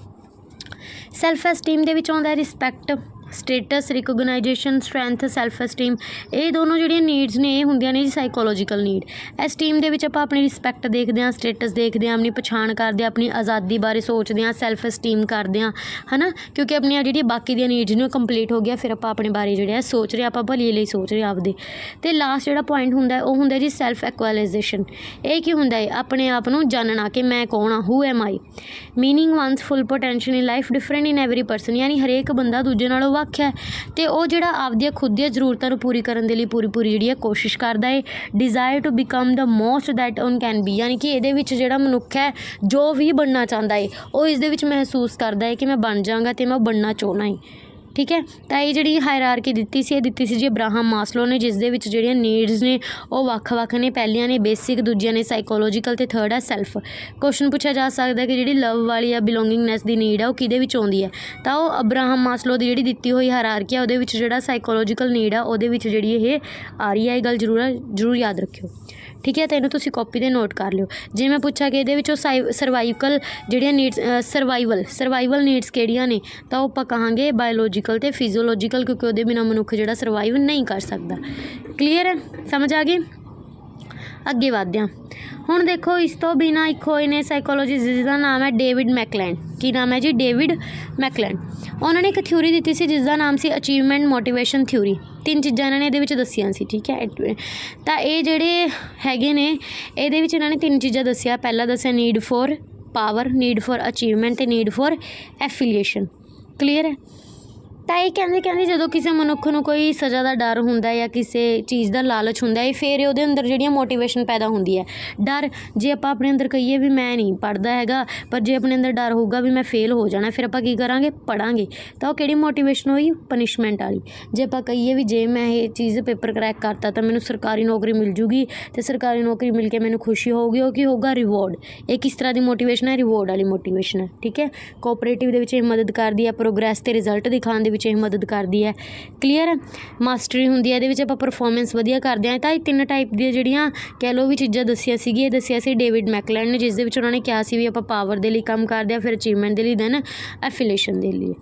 ਸੈਲਫ ਐਸਟੀਮ ਦੇ ਵਿੱਚ ਆਉਂਦਾ respect status recognization strength self esteem ਇਹ ਦੋਨੋਂ ਜਿਹੜੀਆਂ ਨੀਡਸ ਨੇ ਇਹ ਹੁੰਦੀਆਂ ਨੇ ਜੀ ਸਾਈਕੋਲੋਜੀਕਲ ਨੀਡ ਐਸਟੀਮ ਦੇ ਵਿੱਚ ਆਪਾਂ ਆਪਣੀ ਰਿਸਪੈਕਟ ਦੇਖਦੇ ਹਾਂ ਸਟੇਟਸ ਦੇਖਦੇ ਹਾਂ ਆਪਣੀ ਪਛਾਣ ਕਰਦੇ ਹਾਂ ਆਪਣੀ ਆਜ਼ਾਦੀ ਬਾਰੇ ਸੋਚਦੇ ਹਾਂ ਸੈਲਫ ਐਸਟੀਮ ਕਰਦੇ ਹਾਂ ਹਨਾ? ਕਿਉਂਕਿ ਆਪਣੀਆਂ ਜਿਹੜੀਆਂ ਬਾਕੀ ਦੀਆਂ ਨੀਡਸ ਨੇ ਉਹ ਕੰਪਲੀਟ ਹੋ ਗਿਆ ਫਿਰ ਆਪਾਂ ਆਪਣੇ ਬਾਰੇ ਜਿਹੜੇ ਆ ਸੋਚ ਰਹੇ ਹਾਂ, ਆਪਾਂ ਭਲੀ ਲਈ ਸੋਚ ਰਹੇ ਹਾਂ ਆਪਦੇ। ਤੇ ਲਾਸਟ ਜਿਹੜਾ ਪੁਆਇੰਟ ਹੁੰਦਾ ਉਹ ਹੁੰਦਾ ਜੀ ਸੈਲਫ ਐਕੁਅਲਾਈਜੇਸ਼ਨ ਇਹ ਕੀ ਹੁੰਦਾ ਹੈ? ਆਪਣੇ ਆਪ ਨੂੰ ਜਾਣਨਾ ਕਿ ਮੈਂ ਕੌਣ ਹਾਂ who am I meaning one's full potential in life different in every person ਯਾਨੀ ਹਰੇਕ ਬੰਦਾ ਦੂਜੇ ਨਾਲੋਂ ਵੱਖ ਹੈ। ਤੇ ਉਹ ਜਿਹੜਾ ਆਪਦੀਆਂ ਖੁਦ ਦੀਆਂ ਜ਼ਰੂਰਤਾਂ ਨੂੰ ਪੂਰੀ ਕਰਨ ਦੇ ਲਈ ਪੂਰੀ ਪੂਰੀ ਜਿਹੜੀ ਹੈ ਕੋਸ਼ਿਸ਼ ਕਰਦਾ ਹੈ desire to become the most that one can be ਯਾਨੀ ਕਿ ਇਹਦੇ ਵਿੱਚ ਜਿਹੜਾ ਮਨੁੱਖ ਹੈ, ਜੋ ਵੀ ਬਣਨਾ ਚਾਹੁੰਦਾ ਹੈ ਉਹ ਇਸ ਦੇ ਵਿੱਚ ਮਹਿਸੂਸ ਕਰਦਾ ਹੈ ਕਿ ਮੈਂ ਬਣ ਜਾਵਾਂਗਾ ਤੇ ਮੈਂ ਉਹ ਬਣਨਾ ਚਾਹੁੰਦਾ ਹੈ ਠੀਕ ਹੈ? ਤਾਂ ਇਹ ਜਿਹੜੀ ਹਾਇਰਾਰਕੀ ਦਿੱਤੀ ਸੀ, ਇਹ ਦਿੱਤੀ ਸੀ ਜੀ ਅਬਰਾਹਮ ਮਾਸਲੋ ਨੇ ਜਿਸ ਦੇ ਵਿੱਚ ਜਿਹੜੀਆਂ ਨੀਡਸ ਨੇ, ਉਹ ਵੱਖ-ਵੱਖ ਨੇ, ਪਹਿਲੀਆਂ ਨੇ ਬੇਸਿਕ ਦੂਜੀਆਂ ਨੇ ਸਾਈਕੋਲੋਜੀਕਲ ਤੇ ਥਰਡ ਹੈ ਸੈਲਫ ਕੁਐਸਚਨ ਪੁੱਛਿਆ ਜਾ ਸਕਦਾ ਕਿ ਜਿਹੜੀ ਲਵ ਵਾਲੀ ਆ ਬਿਲੋਂਗਿੰਗਨੈਸ ਦੀ ਨੀਡ ਆ, ਉਹ ਕਿਹਦੇ ਵਿੱਚ ਆਉਂਦੀ ਹੈ? ਤਾਂ ਉਹ ਅਬਰਾਹਮ ਮਾਸਲੋ ਦੀ ਜਿਹੜੀ ਦਿੱਤੀ ਹੋਈ ਹਾਇਰਾਰਕੀ ਆ, ਉਹਦੇ ਵਿੱਚ ਜਿਹੜਾ ਸਾਈਕੋਲੋਜੀਕਲ ਨੀਡ ਆ, ਉਹਦੇ ਵਿੱਚ ਜਿਹੜੀ ਇਹ ਆ ਰਹੀ ਹੈ ਇਹ ਗੱਲ ਜ਼ਰੂਰ ਜ਼ਰੂਰ ਯਾਦ ਰੱਖਿਓ। ਠੀਕ ਹੈ? ਤਾਂ ਇਹਨੂੰ ਤੁਸੀਂ ਕਾਪੀ ਤੇ ਨੋਟ ਕਰ ਲਿਓ। ਜੇ ਮੈਂ ਪੁੱਛਾਂ ਕਿ ਇਹਦੇ ਵਿੱਚੋਂ ਸਰਵਾਈਵਲ ਜਿਹੜੀਆਂ ਨੀਡਸ ਸਰਵਾਈਵਲ ਸਰਵਾਈਵਲ ਨੀਡਸ ਕਿਹੜੀਆਂ ਨੇ, ਤਾਂ ਉਹ ਆਪਾਂ ਕਹਾਂਗੇ ਕੈਮੀਕਲ ਤੇ ਫਿਜ਼ੀਓਲੋਜੀਕਲ ਕਿਉਂਕਿ ਉਹਦੇ ਬਿਨਾ ਮਨੁੱਖ ਜਿਹੜਾ ਸਰਵਾਈਵ ਨਹੀਂ ਕਰ ਸਕਦਾ। ਕਲੀਅਰ ਹੈ ਸਮਝ ਆ ਗਈ? ਅੱਗੇ ਵਧਦੇ ਹਾਂ। ਹੁਣ ਦੇਖੋ, ਇਸ ਤੋਂ ਬਿਨਾ ਇੱਕ ਹੋਏ ਨੇ ਸਾਈਕੋਲੋਜੀ ਜਿਸ ਦਾ ਨਾਮ ਹੈ ਡੇਵਿਡ ਮੈਕਲੈਂਡ ਕੀ ਨਾਮ ਹੈ ਜੀ? ਡੇਵਿਡ ਮੈਕਲੈਂਡ ਉਹਨਾਂ ਨੇ ਇੱਕ ਥਿਊਰੀ ਦਿੱਤੀ ਸੀ ਜਿਸ ਦਾ ਨਾਮ ਸੀ ਅਚੀਵਮੈਂਟ ਮੋਟੀਵੇਸ਼ਨ ਥਿਊਰੀ ਤਿੰਨ ਚੀਜ਼ਾਂ ਇਹਨਾਂ ਨੇ ਇਹਦੇ ਵਿੱਚ ਦੱਸੀਆਂ ਸੀ, ਠੀਕ ਹੈ? ਤਾਂ ਇਹ ਜਿਹੜੇ ਹੈਗੇ ਨੇ, ਇਹਦੇ ਵਿੱਚ ਇਹਨਾਂ ਨੇ ਤਿੰਨ ਚੀਜ਼ਾਂ ਦੱਸਿਆ। ਪਹਿਲਾ ਦੱਸਿਆ need for power need for achievement ਤੇ ਨੀਡ ਫੋਰ ਐਫੀਲੀਏਸ਼ਨ ਕਲੀਅਰ ਹੈ ਤਾਂ ਇਹ ਕਹਿੰਦੇ ਕਹਿੰਦੇ ਜਦੋਂ ਕਿਸੇ ਮਨੁੱਖ ਨੂੰ ਕੋਈ ਸਜ਼ਾ ਦਾ ਡਰ ਹੁੰਦਾ ਜਾਂ ਕਿਸੇ ਚੀਜ਼ ਦਾ ਲਾਲਚ ਹੁੰਦਾ ਹੈ ਫਿਰ ਉਹਦੇ ਅੰਦਰ ਜਿਹੜੀਆਂ ਮੋਟੀਵੇਸ਼ਨ ਪੈਦਾ ਹੁੰਦੀ ਹੈ। ਡਰ, ਜੇ ਆਪਾਂ ਆਪਣੇ ਅੰਦਰ ਕਹੀਏ ਵੀ ਮੈਂ ਨਹੀਂ ਪੜ੍ਹਦਾ ਹੈਗਾ, ਪਰ ਜੇ ਆਪਣੇ ਅੰਦਰ ਡਰ ਹੋਊਗਾ ਵੀ ਮੈਂ ਫੇਲ ਹੋ ਜਾਣਾ, ਫਿਰ ਆਪਾਂ ਕੀ ਕਰਾਂਗੇ? ਪੜਾਂਗੇ ਤਾਂ ਉਹ ਕਿਹੜੀ ਮੋਟੀਵੇਸ਼ਨ ਹੋਈ? ਪਨਿਸ਼ਮੈਂਟ ਵਾਲੀ। ਜੇ ਆਪਾਂ ਕਹੀਏ ਵੀ ਜੇ ਮੈਂ ਇਹ ਚੀਜ਼ ਪੇਪਰ ਕਰੈਕ ਕਰਤਾ ਤਾਂ ਮੈਨੂੰ ਸਰਕਾਰੀ ਨੌਕਰੀ ਮਿਲ ਜੂਗੀ ਤੇ ਸਰਕਾਰੀ ਨੌਕਰੀ ਮਿਲ ਕੇ ਮੈਨੂੰ ਖੁਸ਼ੀ ਹੋਊਗੀ, ਉਹ ਕੀ ਹੋਊਗਾ? ਰਿਵਾਰਡ ਇਹ ਕਿਸ ਤਰ੍ਹਾਂ ਦੀ ਮੋਟੀਵੇਸ਼ਨ ਹੈ? ਰਿਵਾਰਡ ਵਾਲੀ ਮੋਟੀਵੇਸ਼ਨ ਹੈ, ਠੀਕ ਹੈ? ਕੋਆਪਰੇਟਿਵ ਦੇ ਵਿੱਚ ਇਹ ਮਦਦ ਕਰਦੀ ਹੈ ਪ੍ਰੋਗਰੈਸ ਤੇ ਰਿਜ਼ਲਟ ਦਿਖਾਉਣ ਦੇ ਵਿੱਚ ਇਹ ਮਦਦ ਕਰਦੀ ਹੈ। ਕਲੀਅਰ ਮਾਸਟਰੀ ਹੁੰਦੀ ਹੈ। ਇਹਦੇ ਵਿੱਚ ਆਪਾਂ ਪਰਫਾਰਮੈਂਸ ਵਧੀਆ ਕਰਦੇ ਹਾਂ। ਤਾਂ ਇਹ ਤਿੰਨ ਟਾਈਪ ਦੀਆਂ ਜਿਹੜੀਆਂ ਕਹਿ ਲਓ ਵੀ ਚੀਜ਼ਾਂ ਦੱਸੀਆਂ ਸੀਗੀਆਂ। ਇਹ ਦੱਸਿਆ ਸੀ ਡੇਵਿਡ ਮੈਕਲੈਂਡ ਨੇ, ਜਿਸ ਦੇ ਵਿੱਚ ਉਹਨਾਂ ਨੇ ਕਿਹਾ ਸੀ ਵੀ ਆਪਾਂ ਪਾਵਰ ਦੇ ਲਈ ਕੰਮ ਕਰਦੇ ਹਾਂ, ਫਿਰ ਅਚੀਵਮੈਂਟ ਦੇ ਲਈ ਦੈਨ ਐਫੀਲੇਸ਼ਨ ਦੇ ਲਈ।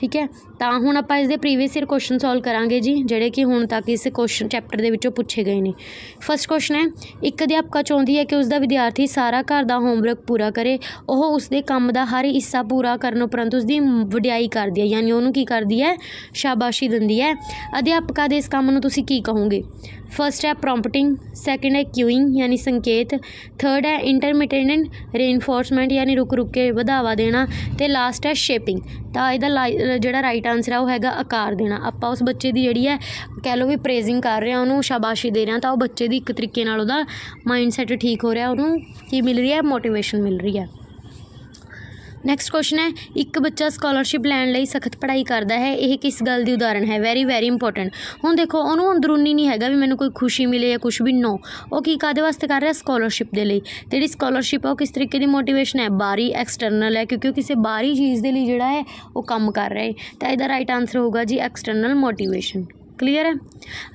ਠੀਕ ਹੈ? ਤਾਂ ਹੁਣ ਆਪਾਂ ਇਸ ਦੇ ਪ੍ਰੀਵੀਅਸ ਈਅਰ ਕੁਐਸਚਨ ਸੋਲਵ ਕਰਾਂਗੇ ਜੀ, ਜਿਹੜੇ ਕਿ ਹੁਣ ਤੱਕ ਇਸ ਕੁਐਸਚਨ ਚੈਪਟਰ ਦੇ ਵਿੱਚੋਂ ਪੁੱਛੇ ਗਏ ਨੇ। ਫਸਟ ਕੁਐਸਚਨ ਹੈ, ਇੱਕ ਅਧਿਆਪਕਾ ਚਾਹੁੰਦੀ ਹੈ ਕਿ ਉਸ ਦਾ ਵਿਦਿਆਰਥੀ ਸਾਰਾ ਘਰ ਦਾ ਹੋਮਵਰਕ ਪੂਰਾ ਕਰੇ। ਉਹ ਉਸ ਦੇ ਕੰਮ ਦਾ ਹਰ ਹਿੱਸਾ ਪੂਰਾ ਕਰਨ ਉਪਰੰਤ ਉਸ ਦੀ ਵਡਿਆਈ ਕਰਦੀ ਹੈ, ਯਾਨੀ ਉਹਨੂੰ ਕੀ ਕਰਦੀ ਹੈ? ਸ਼ਾਬਾਸ਼ੀ ਦਿੰਦੀ ਹੈ। ਅਧਿਆਪਕਾ ਦੇ ਇਸ ਕੰਮ ਨੂੰ ਤੁਸੀਂ ਕੀ ਕਹੋਗੇ? ਫਸਟ ਹੈ ਪ੍ਰੋਂਪਟਿੰਗ ਸੈਕੰਡ ਹੈ ਕਿਊਇੰਗ ਯਾਨੀ ਸੰਕੇਤ ਥਰਡ ਹੈ ਇੰਟਰਮੀਡੀਏਟ ਰੇਨਫੋਰਸਮੈਂਟ ਯਾਨੀ ਰੁਕ ਰੁਕ ਕੇ ਵਧਾਵਾ ਦੇਣਾ, ਤੇ ਲਾਸਟ ਹੈ ਸ਼ੇਪਿੰਗ ਤਾਂ ਇਹਦਾ ਲਾਈ- ਜਿਹੜਾ ਰਾਈਟ ਆਨਸਰ ਹੈ ਉਹ ਹੈਗਾ ਆਕਾਰ ਦੇਣਾ। ਆਪਾਂ ਉਸ ਬੱਚੇ ਦੀ ਜਿਹੜੀ ਹੈ, ਕਹਿ ਲਓ ਵੀ ਪ੍ਰੇਜ਼ਿੰਗ ਕਰ ਰਹੇ ਹਾਂ, ਉਹਨੂੰ ਸ਼ਾਬਾਸ਼ੀ ਦੇ ਰਹੇ ਹਾਂ, ਤਾਂ ਉਹ ਬੱਚੇ ਦੀ ਇੱਕ ਤਰੀਕੇ ਨਾਲ ਉਹਦਾ ਮਾਈਂਡਸੈਟ ਠੀਕ ਹੋ ਰਿਹਾ, ਉਹਨੂੰ ਕੀ ਮਿਲ ਰਹੀ ਹੈ ਮੋਟੀਵੇਸ਼ਨ ਮਿਲ ਰਹੀ ਹੈ। ਨੈਕਸਟ ਕੁਐਸਚਨ ਹੈ, ਇੱਕ ਬੱਚਾ ਸਕਾਲਰਸ਼ਿਪ ਲੈਣ ਲਈ ਸਖਤ ਪੜ੍ਹਾਈ ਕਰਦਾ ਹੈ, ਇਹ ਕਿਸ ਗੱਲ ਦੀ ਉਦਾਹਰਣ ਹੈ? ਵੈਰੀ ਵੈਰੀ ਇੰਪੋਰਟੈਂਟ ਹੁਣ ਦੇਖੋ, ਉਹਨੂੰ ਅੰਦਰੂਨੀ ਨਹੀਂ ਹੈਗਾ ਵੀ ਮੈਨੂੰ ਕੋਈ ਖੁਸ਼ੀ ਮਿਲੇ ਜਾਂ ਕੁਝ ਵੀ ਨੋ ਉਹ ਕੀ ਕਾਦੇ ਵਾਸਤੇ ਕਰ ਰਿਹਾ? ਸਕਾਲਰਸ਼ਿਪ ਦੇ ਲਈ। ਤੇ ਜਿਹੜੀ ਸਕਾਲਰਸ਼ਿਪ ਆ ਉਹ ਕਿਸ ਤਰੀਕੇ ਦੀ ਮੋਟੀਵੇਸ਼ਨ ਹੈ? ਬਾਹਰੀ ਐਕਸਟਰਨਲ ਹੈ, ਕਿਉਂਕਿ ਉਹ ਕਿਸੇ ਬਾਹਰੀ ਚੀਜ਼ ਦੇ ਲਈ ਜਿਹੜਾ ਹੈ, ਉਹ ਕੰਮ ਕਰ ਰਿਹਾ ਹੈ। ਤਾਂ ਇਹਦਾ ਰਾਈਟ ਆਨਸਰ ਹੋਊਗਾ ਜੀ ਐਕਸਟਰਨਲ ਮੋਟੀਵੇਸ਼ਨ ਕਲੀਅਰ ਹੈ?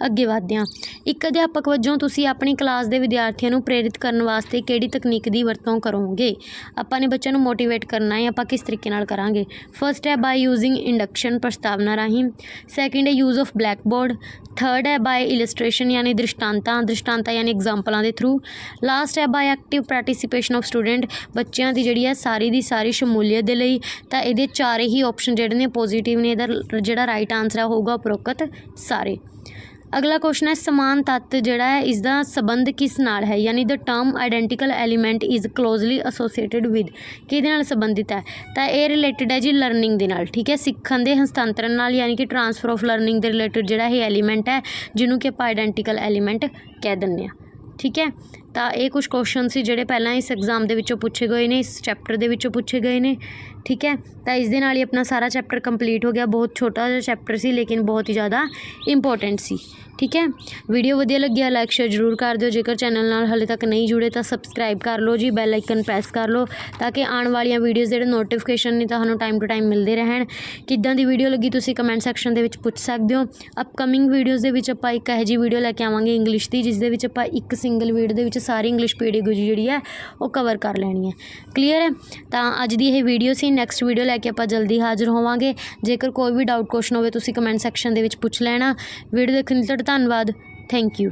ਅੱਗੇ ਵਧਦੇ ਹਾਂ। ਇੱਕ ਅਧਿਆਪਕ ਵਜੋਂ ਤੁਸੀਂ ਆਪਣੀ ਕਲਾਸ ਦੇ ਵਿਦਿਆਰਥੀਆਂ ਨੂੰ ਪ੍ਰੇਰਿਤ ਕਰਨ ਵਾਸਤੇ ਕਿਹੜੀ ਤਕਨੀਕ ਦੀ ਵਰਤੋਂ ਕਰੋਗੇ? ਆਪਾਂ ਨੇ ਬੱਚਿਆਂ ਨੂੰ ਮੋਟੀਵੇਟ ਕਰਨਾ ਹੈ, ਆਪਾਂ ਕਿਸ ਤਰੀਕੇ ਨਾਲ ਕਰਾਂਗੇ? ਫਰਸਟ ਹੈ ਬਾਈ ਯੂਜ਼ਿੰਗ ਇੰਡਕਸ਼ਨ ਪ੍ਰਸਤਾਵਨਾ ਰਾਹੀਂ। ਸੈਕਿੰਡ ਹੈ use of black board third ਹੈ ਬਾਈ ਇਲਸਟ੍ਰੇਸ਼ਨ ਯਾਨੀ ਦ੍ਰਿਸ਼ਟਾਂਤਾਂ ਦ੍ਰਿਸ਼ਟਾਂਤਾਂ ਯਾਨੀ ਐਗਜ਼ਾਮਪਲਾਂ ਦੇ ਥਰੂ ਲਾਸਟ ਹੈ by active participation of student ਬੱਚਿਆਂ ਦੀ ਜਿਹੜੀ ਹੈ ਸਾਰੀ ਦੀ ਸਾਰੀ ਸ਼ਮੂਲੀਅਤ ਦੇ ਲਈ। ਤਾਂ ਇਹਦੇ ਚਾਰੇ ਹੀ ਆਪਸ਼ਨ ਜਿਹੜੇ ਨੇ ਪੋਜ਼ਿਟਿਵ ਨੇ, ਇਹਦਾ ਜਿਹੜਾ ਰਾਈਟ ਆਨਸਰ ਆ, ਹੋਊਗਾ ਉਪਰੋਕਤ ਸਾਰੇ। ਅਗਲਾ ਕੁਐਸਚਨ ਹੈ, ਸਮਾਨ ਤੱਤ ਜਿਹੜਾ ਹੈ ਇਸ ਦਾ ਸੰਬੰਧ ਕਿਸ ਨਾਲ ਹੈ? ਯਾਨੀ the term identical element is closely associated with ਕਿਹਦੇ ਨਾਲ ਸੰਬੰਧਿਤ ਹੈ? ਤਾਂ ਇਹ ਰਿਲੇਟਡ ਹੈ ਜੀ ਲਰਨਿੰਗ ਦੇ ਨਾਲ, ਠੀਕ ਹੈ? ਸਿੱਖਣ ਦੇ ਹਸਤਾਂਤਰਨ ਨਾਲ, ਯਾਨੀ ਕਿ ਟਰਾਂਸਫਰ ਆਫ ਲਰਨਿੰਗ ਦੇ ਰਿਲੇਟਡ ਜਿਹੜਾ ਇਹ ਐਲੀਮੈਂਟ ਹੈ, ਜਿਹਨੂੰ ਕਿ ਆਪਾਂ ਆਇਡੈਂਟੀਕਲ ਐਲੀਮੈਂਟ ਕਹਿ ਦਿੰਦੇ ਆ ਠੀਕ ਹੈ? ਤਾਂ ਇਹ ਕੁਝ ਕੁਐਸਚਨ ਸੀ ਜਿਹੜੇ ਪਹਿਲਾਂ ਇਸ ਐਗਜ਼ਾਮ ਦੇ ਵਿੱਚੋਂ ਪੁੱਛੇ ਗਏ ਨੇ, ਇਸ ਚੈਪਟਰ ਦੇ ਵਿੱਚੋਂ ਪੁੱਛੇ ਗਏ ਨੇ। ਠੀਕ ਹੈ? ਤਾਂ ਇਸ ਦੇ ਨਾਲ ਹੀ ਆਪਣਾ ਸਾਰਾ ਚੈਪਟਰ ਕੰਪਲੀਟ ਹੋ ਗਿਆ। ਬਹੁਤ ਛੋਟਾ ਜਿਹਾ ਚੈਪਟਰ ਸੀ, ਲੇਕਿਨ ਬਹੁਤ ਹੀ ਜ਼ਿਆਦਾ ਇੰਪੋਰਟੈਂਟ ਸੀ। ਠੀਕ ਹੈ? ਵੀਡੀਓ ਵਧੀਆ ਲੱਗਿਆ ਲਾਈਕ ਸ਼ੇਅਰ ਜ਼ਰੂਰ ਕਰ ਦਿਓ। ਜੇਕਰ ਚੈਨਲ ਨਾਲ ਹਲੇ ਤੱਕ ਨਹੀਂ ਜੁੜੇ ਤਾਂ ਸਬਸਕ੍ਰਾਈਬ ਕਰ ਲਓ ਜੀ ਬੈਲ ਆਈਕਨ ਪ੍ਰੈਸ ਕਰ ਲਓ ਤਾਂ ਕਿ ਆਉਣ ਵਾਲੀਆਂ ਵੀਡੀਓਜ਼ ਜਿਹੜੇ ਨੋਟੀਫਿਕੇਸ਼ਨ ਨੇ ਤੁਹਾਨੂੰ ਟਾਈਮ ਟੂ ਟਾਈਮ ਮਿਲਦੇ ਰਹਿਣ। ਕਿੱਦਾਂ ਦੀ ਵੀਡੀਓ ਲੱਗੀ ਤੁਸੀਂ ਕਮੈਂਟ ਸੈਕਸ਼ਨ ਦੇ ਵਿੱਚ ਪੁੱਛ ਸਕਦੇ ਹੋ। ਅਪਕਮਿੰਗ ਵੀਡੀਓਜ਼ ਦੇ ਵਿੱਚ ਆਪਾਂ ਇੱਕ ਇਹੋ ਜਿਹੀ ਵੀਡੀਓ ਲੈ ਕੇ ਆਵਾਂਗੇ ਇੰਗਲਿਸ਼ ਦੀ, ਜਿਸ ਦੇ ਵਿੱਚ ਆਪਾਂ ਇੱਕ ਸਿੰਗਲ ਵੀਡੀਓ ਦੇ ਵਿੱਚ ਸਾਰੀ ਇੰਗਲਿਸ਼ ਪੀਡੀਗੋਜੀ ਜਿਹੜੀ ਹੈ, ਉਹ ਕਵਰ ਕਰ ਲੈਣੀ ਹੈ। ਕਲੀਅਰ ਹੈ? ਤਾਂ ਅੱਜ ਦੀ ਇਹ ਵੀਡੀਓ ਸੀ। ਨੈਕਸਟ ਵੀਡੀਓ ਲੈ ਕੇ ਆਪਾਂ ਜਲਦੀ ਹਾਜ਼ਰ ਹੋਵਾਂਗੇ। ਜੇਕਰ ਕੋਈ ਵੀ ਡਾਊਟ ਕੁਐਸਚਨ ਹੋਵੇ, ਤੁਸੀਂ ਕਮੈਂਟ ਸੈਕਸ਼ਨ ਦੇ ਵਿੱਚ ਪੁੱਛ ਲੈਣਾ। ਵੀਡੀਓ ਦੇਖਣ ਲਈ ਤੁਹਾਡਾ ਧੰਨਵਾਦ ਥੈਂਕ ਯੂ